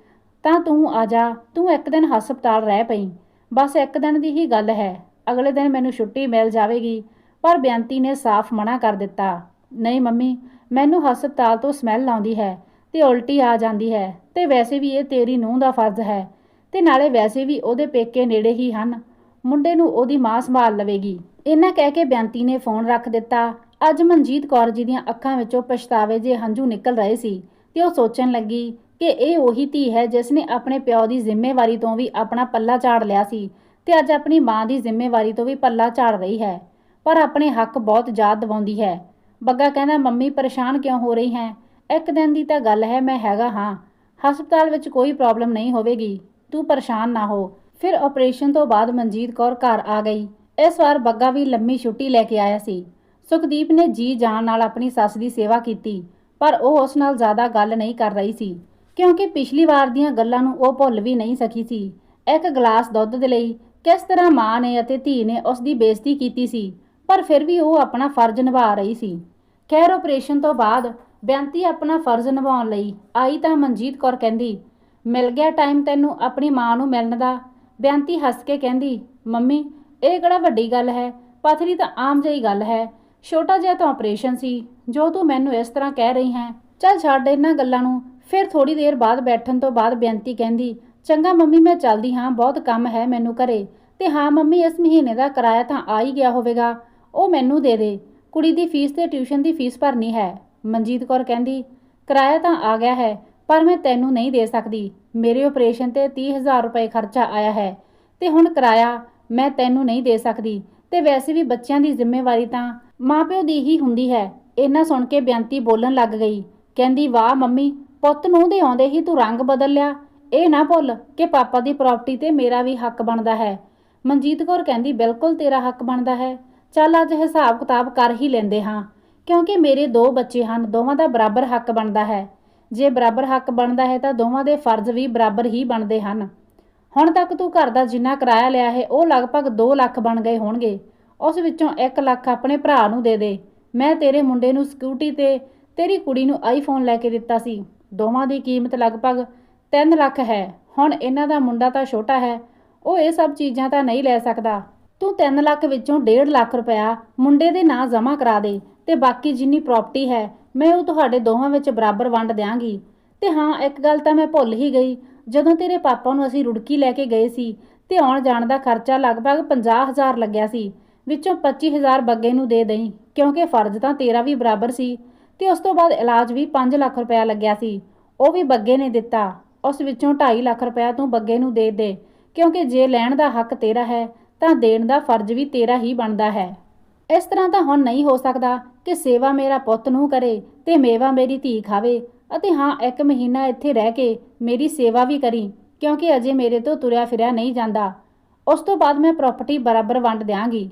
ਤਾਂ ਤੂੰ ਆ ਜਾ, ਤੂੰ ਇੱਕ ਦਿਨ ਹਸਪਤਾਲ ਰਹਿ ਪਈ, ਬਸ ਇੱਕ ਦਿਨ ਦੀ ਹੀ ਗੱਲ ਹੈ, ਅਗਲੇ ਦਿਨ ਮੈਨੂੰ ਛੁੱਟੀ ਮਿਲ ਜਾਵੇਗੀ। ਪਰ ਬੇਅੰਤੀ ਨੇ ਸਾਫ਼ ਮਨਾ ਕਰ ਦਿੱਤਾ, ਨਹੀਂ ਮੰਮੀ ਮੈਨੂੰ ਹਸਪਤਾਲ ਤੋਂ ਸਮੈਲ ਆਉਂਦੀ ਹੈ ਤੇ ਉਲਟੀ ਆ ਜਾਂਦੀ ਹੈ ਤੇ ਵੈਸੇ ਵੀ ਇਹ ਤੇਰੀ ਨੂੰਹ ਦਾ ਫਰਜ਼ ਹੈ ਤੇ ਨਾਲੇ ਵੈਸੇ ਵੀ ਉਹਦੇ ਪੇਕੇ ਨੇੜੇ ਹੀ ਹਨ। ਮੁੰਡੇ ਨੂੰ ਉਹਦੀ ਮਾਂ ਸੰਭਾਲ ਲਵੇਗੀ। ਇਹਨਾਂ ਕਹਿ ਕੇ ਬੇਅੰਤੀ ਨੇ ਫੋਨ ਰੱਖ ਦਿੱਤਾ। ਅੱਜ ਮਨਜੀਤ ਕੌਰ ਜੀ ਦੀਆਂ ਅੱਖਾਂ ਵਿੱਚੋਂ ਪਛਤਾਵੇ ਜੇ ਹੰਝੂ ਨਿਕਲ ਰਹੇ ਸੀ ਤੇ ਉਹ ਸੋਚਣ ਲੱਗੀ ਕਿ ਇਹ ਉਹੀ ਧੀ ਹੈ ਜਿਸ ਨੇ ਆਪਣੇ ਪਿਓ ਦੀ ਜ਼ਿੰਮੇਵਾਰੀ ਤੋਂ ਵੀ ਆਪਣਾ ਪੱਲਾ ਝਾੜ ਲਿਆ ਸੀ ਤੇ ਅੱਜ ਆਪਣੀ ਮਾਂ ਦੀ ਜ਼ਿੰਮੇਵਾਰੀ ਤੋਂ ਵੀ ਪੱਲਾ ਝਾੜ ਰਹੀ ਹੈ। ਪਰ ਆਪਣੇ ਹੱਕ ਬਹੁਤ ਯਾਦ ਦਿਵਾਉਂਦੀ ਹੈ। ਬੱਗਾ ਕਹਿੰਦਾ, ਮੰਮੀ, ਪਰੇਸ਼ਾਨ ਕਿਉਂ ਹੋ ਰਹੀ ਹੈ? ਇੱਕ ਦਿਨ ਦੀ ਤਾਂ ਗੱਲ ਹੈ, ਮੈਂ ਹੈਗਾ ਹਾਂ। ਹਸਪਤਾਲ ਵਿੱਚ ਕੋਈ ਪ੍ਰੋਬਲਮ ਨਹੀਂ ਹੋਵੇਗੀ। ਤੂੰ ਪਰੇਸ਼ਾਨ ਨਾ ਹੋ। ਫਿਰ ਆਪਰੇਸ਼ਨ ਤੋਂ ਬਾਅਦ ਮਨਜੀਤ ਕੌਰ ਘਰ ਆ ਗਈ। ਇਸ ਵਾਰ ਬੱਗਾ ਵੀ ਲੰਮੀ ਛੁੱਟੀ ਲੈ ਕੇ ਆਇਆ ਸੀ। ਸੁਖਦੀਪ ਨੇ ਜੀ ਜਾਨ ਨਾਲ ਆਪਣੀ ਸੱਸ ਦੀ ਸੇਵਾ ਕੀਤੀ, ਪਰ ਉਹ ਉਸ ਨਾਲ ਜ਼ਿਆਦਾ ਗੱਲ ਨਹੀਂ ਕਰ ਰਹੀ ਸੀ, ਕਿਉਂਕਿ ਪਿਛਲੀ ਵਾਰ ਦੀਆਂ ਗੱਲਾਂ ਨੂੰ ਉਹ ਭੁੱਲ ਵੀ ਨਹੀਂ ਸਕੀ ਸੀ। ਇੱਕ ਗਲਾਸ ਦੁੱਧ ਦੇ ਲਈ ਕਿਸ ਤਰ੍ਹਾਂ ਮਾਂ ਨੇ ਅਤੇ ਧੀ ਨੇ ਉਸ ਦੀ ਬੇਇੱਜ਼ਤੀ ਕੀਤੀ ਸੀ, ਪਰ ਫਿਰ ਵੀ ਉਹ ਆਪਣਾ ਫਰਜ਼ ਨਿਭਾ ਰਹੀ ਸੀ। ਖੈਰ ਆਪਰੇਸ਼ਨ ਤੋਂ ਬਾਅਦ ਬੇਅੰਤੀ ਆਪਣਾ ਫਰਜ਼ ਨਿਭਾਉਣ ਲਈ ਆਈ ਤਾਂ ਮਨਜੀਤ ਕੌਰ ਕਹਿੰਦੀ, ਮਿਲ ਗਿਆ ਟਾਈਮ ਤੈਨੂੰ ਆਪਣੀ ਮਾਂ ਨੂੰ ਮਿਲਣ ਦਾ। ਬੇਅੰਤੀ ਹੱਸ ਕੇ ਕਹਿੰਦੀ, ਮੰਮੀ, ਇਹ ਕਿਹੜਾ ਵੱਡੀ ਗੱਲ ਹੈ? ਪਥਰੀ ਤਾਂ ਆਮ ਜਿਹੀ ਗੱਲ ਹੈ। ਛੋਟਾ ਜਿਹਾ ਤਾਂ ਆਪਰੇਸ਼ਨ ਸੀ। ਜੋ ਤੂੰ ਮੈਨੂੰ ਇਸ ਤਰ੍ਹਾਂ ਕਹਿ ਰਹੀ ਹੈ, ਚੱਲ ਛੱਡ ਇਹਨਾਂ ਗੱਲਾਂ ਨੂੰ। ਫਿਰ ਥੋੜੀ ਦੇਰ ਬਾਅਦ ਬੈਠਣ ਤੋਂ ਬਾਅਦ ਬੇਅੰਤੀ ਕਹਿੰਦੀ, ਚੰਗਾ ਮੰਮੀ, ਮੈਂ ਚੱਲਦੀ ਹਾਂ, ਬਹੁਤ ਕੰਮ ਹੈ ਮੈਨੂੰ ਘਰੇ। ਤੇ ਹਾਂ ਮੰਮੀ, ਇਸ ਮਹੀਨੇ ਦਾ ਕਿਰਾਇਆ ਤਾਂ ਆ ਹੀ ਗਿਆ ਹੋਵੇਗਾ। ਉਹ ਮੈਨੂੰ ਦੇ ਦੇ। ਕੁੜੀ ਦੀ ਫੀਸ ਤੇ ਟਿਊਸ਼ਨ ਦੀ ਫੀਸ ਭਰਨੀ ਹੈ। ਮਨਜੀਤ ਕੌਰ ਕਹਿੰਦੀ, ਕਿਰਾਇਆ ਤਾਂ ਆ ਗਿਆ ਹੈ, ਪਰ ਮੈਂ ਤੈਨੂੰ ਨਹੀਂ ਦੇ ਸਕਦੀ। ਮੇਰੇ ਆਪਰੇਸ਼ਨ ਤੇ 30000 ਰੁਪਏ ਖਰਚਾ ਆਇਆ ਹੈ ਤੇ ਹੁਣ ਕਿਰਾਇਆ ਮੈਂ ਤੈਨੂੰ ਨਹੀਂ ਦੇ ਸਕਦੀ। ਤੇ ਵੈਸੇ ਵੀ ਬੱਚਿਆਂ ਦੀ ਜ਼ਿੰਮੇਵਾਰੀ ਤਾਂ ਮਾਪਿਓ ਦੀ ਹੀ ਹੁੰਦੀ ਹੈ। ਇਹਨਾਂ ਸੁਣ ਕੇ ਬੇਅੰਤੀ ਬੋਲਣ ਲੱਗ ਗਈ। ਕਹਿੰਦੀ, ਵਾਹ ਮੰਮੀ, ਪੁੱਤ ਨੂੰ ਦੇ ਆਉਂਦੇ ਹੀ ਤੂੰ ਰੰਗ ਬਦਲ ਲਿਆ। ਇਹ ਨਾ ਭੁੱਲ ਕਿ ਪਾਪਾ ਦੀ ਪ੍ਰਾਪਰਟੀ ਤੇ ਮੇਰਾ ਵੀ ਹੱਕ ਬਣਦਾ ਹੈ। ਮਨਜੀਤ ਕੌਰ ਕਹਿੰਦੀ, ਬਿਲਕੁਲ ਤੇਰਾ ਹੱਕ ਬਣਦਾ ਹੈ। ਚੱਲ ਅੱਜ ਹਿਸਾਬ ਕਿਤਾਬ ਕਰ ਹੀ ਲੈਂਦੇ ਹਾਂ, ਕਿਉਂਕਿ ਮੇਰੇ ਦੋ ਬੱਚੇ ਹਨ, ਦੋਵਾਂ ਦਾ ਬਰਾਬਰ ਹੱਕ ਬਣਦਾ ਹੈ। ਜੇ ਬਰਾਬਰ ਹੱਕ ਬਣਦਾ ਹੈ ਤਾਂ ਦੋਵਾਂ ਦੇ ਫਰਜ਼ ਵੀ ਬਰਾਬਰ ਹੀ ਬਣਦੇ ਹਨ। ਹੁਣ ਤੱਕ ਤੂੰ ਘਰ ਦਾ ਜਿੰਨਾ ਕਿਰਾਇਆ ਲਿਆ ਹੈ, ਉਹ ਲਗਭਗ 2 ਲੱਖ ਬਣ ਗਏ ਹੋਣਗੇ। ਉਸ ਵਿੱਚੋਂ 1 ਲੱਖ ਆਪਣੇ ਭਰਾ ਨੂੰ ਦੇ ਦੇ। ਮੈਂ ਤੇਰੇ ਮੁੰਡੇ ਨੂੰ ਸਕੂਟੀ ਤੇ ਤੇਰੀ ਕੁੜੀ ਨੂੰ ਆਈਫੋਨ ਲੈ ਕੇ ਦਿੱਤਾ ਸੀ। ਦੋਵਾਂ ਦੀ ਕੀਮਤ ਲਗਭਗ 3 ਲੱਖ ਹੈ। ਹੁਣ ਇਹਨਾਂ ਦਾ ਮੁੰਡਾ ਤਾਂ ਛੋਟਾ ਹੈ, ਉਹ ਇਹ ਸਭ ਚੀਜ਼ਾਂ ਤਾਂ ਨਹੀਂ ਲੈ ਸਕਦਾ। ਤੂੰ 3 ਲੱਖ ਵਿੱਚੋਂ 1.5 ਲੱਖ ਰੁਪਇਆ ਮੁੰਡੇ ਦੇ ਨਾਂ ਜਮ੍ਹਾਂ ਕਰਾ ਦੇ ਤੇ ਬਾਕੀ ਜਿੰਨੀ ਪ੍ਰਾਪਰਟੀ ਹੈ, ਮੈਂ ਉਹ ਤੁਹਾਡੇ ਦੋਵਾਂ ਵਿੱਚ ਬਰਾਬਰ ਵੰਡ ਦਿਆਂਗੀ। ਤੇ ਹਾਂ, ਇੱਕ ਗੱਲ ਤਾਂ ਮੈਂ ਭੁੱਲ ਹੀ ਗਈ। ਜਦੋਂ ਤੇਰੇ ਪਾਪਾ ਨੂੰ ਅਸੀਂ ਰੁੜਕੀ ਲੈ ਕੇ ਗਏ ਸੀ ਤੇ ਆਉਣ ਜਾਣ ਦਾ ਖਰਚਾ ਲਗਭਗ 50000 ਲੱਗਿਆ ਸੀ, ਵਿੱਚੋਂ 25000 ਬੱਗੇ ਨੂੰ ਦੇ ਦਈ, ਕਿਉਂਕਿ ਫਰਜ਼ ਤਾਂ ਤੇਰਾ ਵੀ ਬਰਾਬਰ ਸੀ। ਤੇ ਉਸ ਤੋਂ ਬਾਅਦ ਇਲਾਜ ਵੀ 5 ਲੱਖ ਰੁਪਇਆ ਲੱਗਿਆ ਸੀ। ਉਹ ਵੀ ਬੱਗੇ ਨੇ ਦਿੱਤਾ। ਉਸ ਵਿੱਚੋਂ 2.5 ਲੱਖ ਰੁਪਇਆ ਤੂੰ ਬੱਗੇ ਨੂੰ ਦੇ ਦੇ, ਕਿਉਂਕਿ ਜੇ ਲੈਣ ਦਾ ਹੱਕ ਤੇਰਾ ਹੈ ਤਾਂ ਦੇਣ ਦਾ ਫਰਜ਼ ਵੀ ਤੇਰਾ ਹੀ ਬਣਦਾ ਹੈ। ਇਸ ਤਰ੍ਹਾਂ ਤਾਂ ਹੁਣ ਨਹੀਂ ਹੋ ਸਕਦਾ ਕਿ ਸੇਵਾ ਮੇਰਾ ਪੁੱਤ ਨੂੰ ਕਰੇ ਤੇ ਮੇਵਾ ਮੇਰੀ ਧੀ ਖਾਵੇ ਅਤੇ ਹਾਂ, ਇੱਕ ਮਹੀਨਾ ਇੱਥੇ ਰਹਿ ਕੇ ਮੇਰੀ ਸੇਵਾ ਵੀ ਕਰੀ, ਕਿਉਂਕਿ ਅਜੇ ਮੇਰੇ ਤੋਂ ਤੁਰਿਆ ਫਿਰਿਆ ਨਹੀਂ ਜਾਂਦਾ। ਉਸ ਤੋਂ ਬਾਅਦ ਮੈਂ ਪ੍ਰਾਪਰਟੀ ਬਰਾਬਰ ਵੰਡ ਦਿਆਂਗੀ।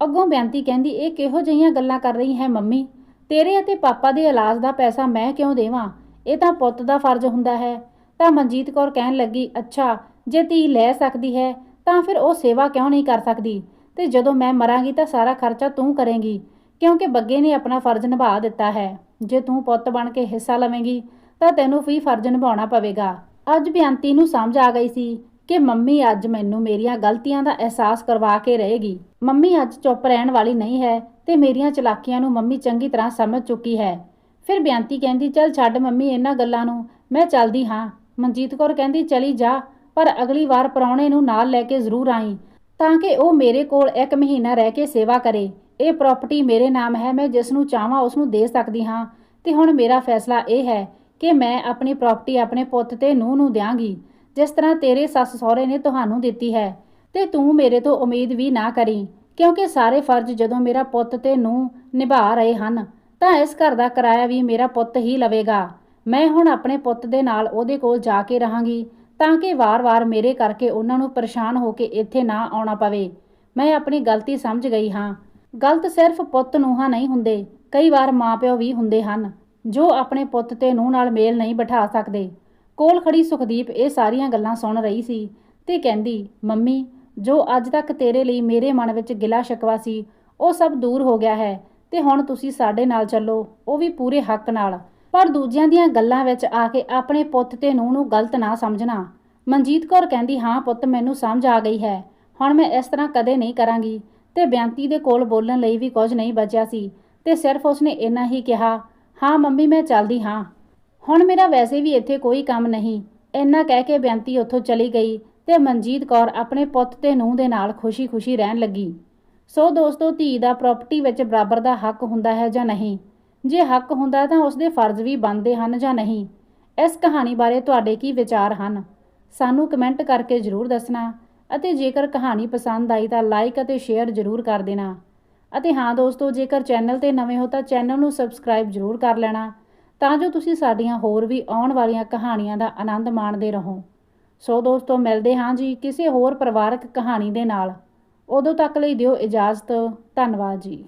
ਅੱਗੋਂ ਬੇਨਤੀ ਕਹਿੰਦੀ, ਇਹ ਕਿਹੋ ਜਿਹੀਆਂ ਗੱਲਾਂ ਕਰ ਰਹੀ ਹੈ ਮੰਮੀ? ਤੇਰੇ ਅਤੇ ਪਾਪਾ ਦੇ ਇਲਾਜ ਦਾ ਪੈਸਾ ਮੈਂ ਕਿਉਂ ਦੇਵਾਂ? ਇਹ ਤਾਂ ਪੁੱਤ ਦਾ ਫਰਜ਼ ਹੁੰਦਾ ਹੈ। ਤਾਂ ਮਨਜੀਤ ਕੌਰ ਕਹਿਣ ਲੱਗੀ, ਅੱਛਾ, ਜੇ ਧੀ ਲੈ ਸਕਦੀ ਹੈ ਤਾਂ ਫਿਰ ਉਹ ਸੇਵਾ ਕਿਉਂ ਨਹੀਂ ਕਰ ਸਕਦੀ? ਤੇ ਜਦੋਂ ਮੈਂ ਮਰਾਂਗੀ ਤਾਂ ਸਾਰਾ ਖਰਚਾ ਤੂੰ ਕਰੇਂਗੀ, ਕਿਉਂਕਿ ਬੱਗੇ ਨੇ ਆਪਣਾ ਫਰਜ਼ ਨਿਭਾ ਦਿੱਤਾ ਹੈ। ਜੇ ਤੂੰ ਪੁੱਤ ਬਣ ਕੇ ਹਿੱਸਾ ਲਵੇਂਗੀ, ਤਾਂ ਤੈਨੂੰ ਵੀ ਫਰਜ਼ ਨਿਭਾਉਣਾ ਪਵੇਗਾ। ਅੱਜ ਬਿਆੰਤੀ ਨੂੰ ਸਮਝ ਆ ਗਈ ਸੀ ਕਿ ਮੰਮੀ ਅੱਜ ਮੈਨੂੰ ਮੇਰੀਆਂ ਗਲਤੀਆਂ ਦਾ ਅਹਿਸਾਸ ਕਰਵਾ ਕੇ ਰਹੇਗੀ। ਮੰਮੀ ਅੱਜ ਚੁੱਪ ਰਹਿਣ ਵਾਲੀ ਨਹੀਂ ਹੈ ਤੇ ਮੇਰੀਆਂ ਚਲਾਕੀਆਂ ਨੂੰ ਮੰਮੀ ਚੰਗੀ ਤਰ੍ਹਾਂ ਸਮਝ ਚੁੱਕੀ ਹੈ। ਫਿਰ ਬਿਆੰਤੀ ਕਹਿੰਦੀ, ਚੱਲ ਛੱਡ ਮੰਮੀ ਇਹਨਾਂ ਗੱਲਾਂ ਨੂੰ, ਮੈਂ ਚੱਲਦੀ ਹਾਂ। ਮਨਜੀਤ ਕੌਰ ਕਹਿੰਦੀ, ਚਲੀ ਜਾ। ਪਰ ਅਗਲੀ ਵਾਰ ਪ੍ਰਾਹੁਣੇ ਨੂੰ ਨਾਲ ਲੈ ਕੇ ਜ਼ਰੂਰ ਆਈ, ਤਾਂ ਕਿ ਉਹ ਮੇਰੇ ਕੋਲ ਇੱਕ ਮਹੀਨਾ ਰਹਿ ਕੇ ਸੇਵਾ ਕਰੇ। ਇਹ ਪ੍ਰਾਪਰਟੀ ਮੇਰੇ ਨਾਮ ਹੈ, ਮੈਂ ਜਿਸ ਨੂੰ ਚਾਹਾਂ ਉਸ ਨੂੰ ਦੇ ਸਕਦੀ ਹਾਂ। ਤੇ ਹੁਣ ਮੇਰਾ ਫੈਸਲਾ ਇਹ ਹੈ ਕਿ ਮੈਂ ਆਪਣੀ ਪ੍ਰਾਪਰਟੀ ਆਪਣੇ ਪੁੱਤ ਤੇ ਨੂੰਹ ਨੂੰ ਦਿਆਂਗੀ, ਜਿਸ ਤਰ੍ਹਾਂ ਤੇਰੇ ਸੱਸ ਸਹੁਰੇ ਨੇ ਤੁਹਾਨੂੰ ਦਿੱਤੀ ਹੈ। ਤੇ ਤੂੰ ਮੇਰੇ ਤੋਂ ਉਮੀਦ ਵੀ ਨਾ ਕਰੀ, ਕਿਉਂਕਿ ਸਾਰੇ ਫਰਜ਼ ਜਦੋਂ ਮੇਰਾ ਪੁੱਤ ਤੇ ਨੂੰਹ ਨਿਭਾ ਰਹੇ ਹਨ, ਤਾਂ ਇਸ ਘਰ ਦਾ ਕਿਰਾਇਆ ਵੀ ਮੇਰਾ ਪੁੱਤ ਹੀ ਲਵੇਗਾ। ਮੈਂ ਹੁਣ ਆਪਣੇ ਪੁੱਤ ਦੇ ਨਾਲ ਉਹਦੇ ਕੋਲ ਜਾ ਕੇ ਰਹਾਂਗੀ ਤਾਂ ਕਿ ਵਾਰ-ਵਾਰ ਮੇਰੇ ਕਰਕੇ ਉਹਨਾਂ ਨੂੰ ਪਰੇਸ਼ਾਨ ਹੋ ਕੇ ਇੱਥੇ ਨਾ ਆਉਣਾ ਪਵੇ। ਮੈਂ ਆਪਣੀ ਗਲਤੀ ਸਮਝ ਗਈ ਹਾਂ। ਗਲਤ ਸਿਰਫ ਪੁੱਤ ਨੂੰਹਾਂ ਨਹੀਂ ਹੁੰਦੇ, ਕਈ ਵਾਰ ਮਾਪਿਓ ਵੀ ਹੁੰਦੇ ਹਨ, ਜੋ ਆਪਣੇ ਪੁੱਤ ਤੇ ਨੂੰਹ ਨਾਲ ਮੇਲ ਨਹੀਂ ਬਿਠਾ ਸਕਦੇ। ਕੋਲ ਖੜੀ ਸੁਖਦੀਪ ਇਹ ਸਾਰੀਆਂ ਗੱਲਾਂ ਸੁਣ ਰਹੀ ਸੀ ਤੇ ਕਹਿੰਦੀ, ਮੰਮੀ, ਜੋ ਅੱਜ ਤੱਕ ਤੇਰੇ ਲਈ ਮੇਰੇ ਮਨ ਵਿੱਚ ਗਿਲਾ ਸ਼ਕਵਾ ਸੀ, ਉਹ ਸਭ ਦੂਰ ਹੋ ਗਿਆ ਹੈ ਤੇ ਹੁਣ ਤੁਸੀਂ ਸਾਡੇ ਨਾਲ ਚੱਲੋ, ਉਹ ਵੀ ਪੂਰੇ ਹੱਕ ਨਾਲ। ਪਰ ਦੂਜਿਆਂ ਦੀਆਂ ਗੱਲਾਂ ਵਿੱਚ ਆ ਕੇ ਆਪਣੇ ਪੁੱਤ ਤੇ ਨੂੰਹ ਨੂੰ ਗਲਤ ਨਾ ਸਮਝਣਾ। ਮਨਜੀਤ ਕੌਰ ਕਹਿੰਦੀ, ਹਾਂ ਪੁੱਤ, ਮੈਨੂੰ ਸਮਝ ਆ ਗਈ ਹੈ। ਹੁਣ ਮੈਂ ਇਸ ਤਰ੍ਹਾਂ ਕਦੇ ਨਹੀਂ ਕਰਾਂਗੀ। ਤੇ ਬਿਆੰਤੀ ਦੇ ਕੋਲ ਬੋਲਣ ਲਈ ਵੀ ਕੁਝ ਨਹੀਂ ਬਚਿਆ ਸੀ ਤੇ ਸਿਰਫ ਉਸਨੇ ਇੰਨਾ ਹੀ ਕਿਹਾ, ਹਾਂ ਮੰਮੀ, ਮੈਂ ਚੱਲਦੀ ਹਾਂ। ਹੁਣ ਮੇਰਾ ਵੈਸੇ ਵੀ ਇੱਥੇ ਕੋਈ ਕੰਮ ਨਹੀਂ। ਇੰਨਾ ਕਹਿ ਕੇ ਬਿਆੰਤੀ ਉੱਥੋਂ ਚਲੀ ਗਈ ਤੇ ਮਨਜੀਤ ਕੌਰ ਆਪਣੇ ਪੁੱਤ ਤੇ ਨੂੰਹ ਦੇ ਨਾਲ ਖੁਸ਼ੀ-ਖੁਸ਼ੀ ਰਹਿਣ ਲੱਗੀ। ਸੋ ਦੋਸਤੋ, ਧੀ ਦਾ ਪ੍ਰਾਪਰਟੀ ਵਿੱਚ ਬਰਾਬਰ ਦਾ ਹੱਕ ਹੁੰਦਾ ਹੈ ਜਾਂ ਨਹੀਂ? ਜੇ ਹੱਕ ਹੁੰਦਾ ਹੈ ਤਾਂ ਉਸਦੇ ਫਰਜ਼ ਵੀ ਬਣਦੇ ਹਨ ਜਾਂ ਨਹੀਂ? ਇਸ ਕਹਾਣੀ ਬਾਰੇ ਤੁਹਾਡੇ ਕੀ ਵਿਚਾਰ ਹਨ? ਸਾਨੂੰ ਕਮੈਂਟ ਕਰਕੇ ਜ਼ਰੂਰ ਦੱਸਣਾ ਅਤੇ ਜੇਕਰ ਕਹਾਣੀ ਪਸੰਦ ਆਈ ਤਾਂ ਲਾਈਕ ਅਤੇ ਸ਼ੇਅਰ ਜ਼ਰੂਰ ਕਰ ਦੇਣਾ। ਅਤੇ ਹਾਂ ਦੋਸਤੋ, ਜੇਕਰ ਚੈਨਲ ਤੇ ਨਵੇਂ ਹੋ ਤਾਂ ਚੈਨਲ ਨੂੰ ਸਬਸਕ੍ਰਾਈਬ ਜ਼ਰੂਰ ਕਰ ਲੈਣਾ ਤਾਂ ਜੋ ਤੁਸੀਂ ਸਾਡੀਆਂ ਹੋਰ ਵੀ ਆਉਣ ਵਾਲੀਆਂ ਕਹਾਣੀਆਂ ਦਾ ਆਨੰਦ ਮਾਣਦੇ ਰਹੋ। ਸੋ ਦੋਸਤੋ, ਮਿਲਦੇ ਹਾਂ ਜੀ ਕਿਸੇ ਹੋਰ ਪਰਿਵਾਰਕ ਕਹਾਣੀ ਦੇ ਨਾਲ। ਉਦੋਂ ਤੱਕ ਲਈ ਦਿਓ ਇਜਾਜ਼ਤ। ਧੰਨਵਾਦ ਜੀ।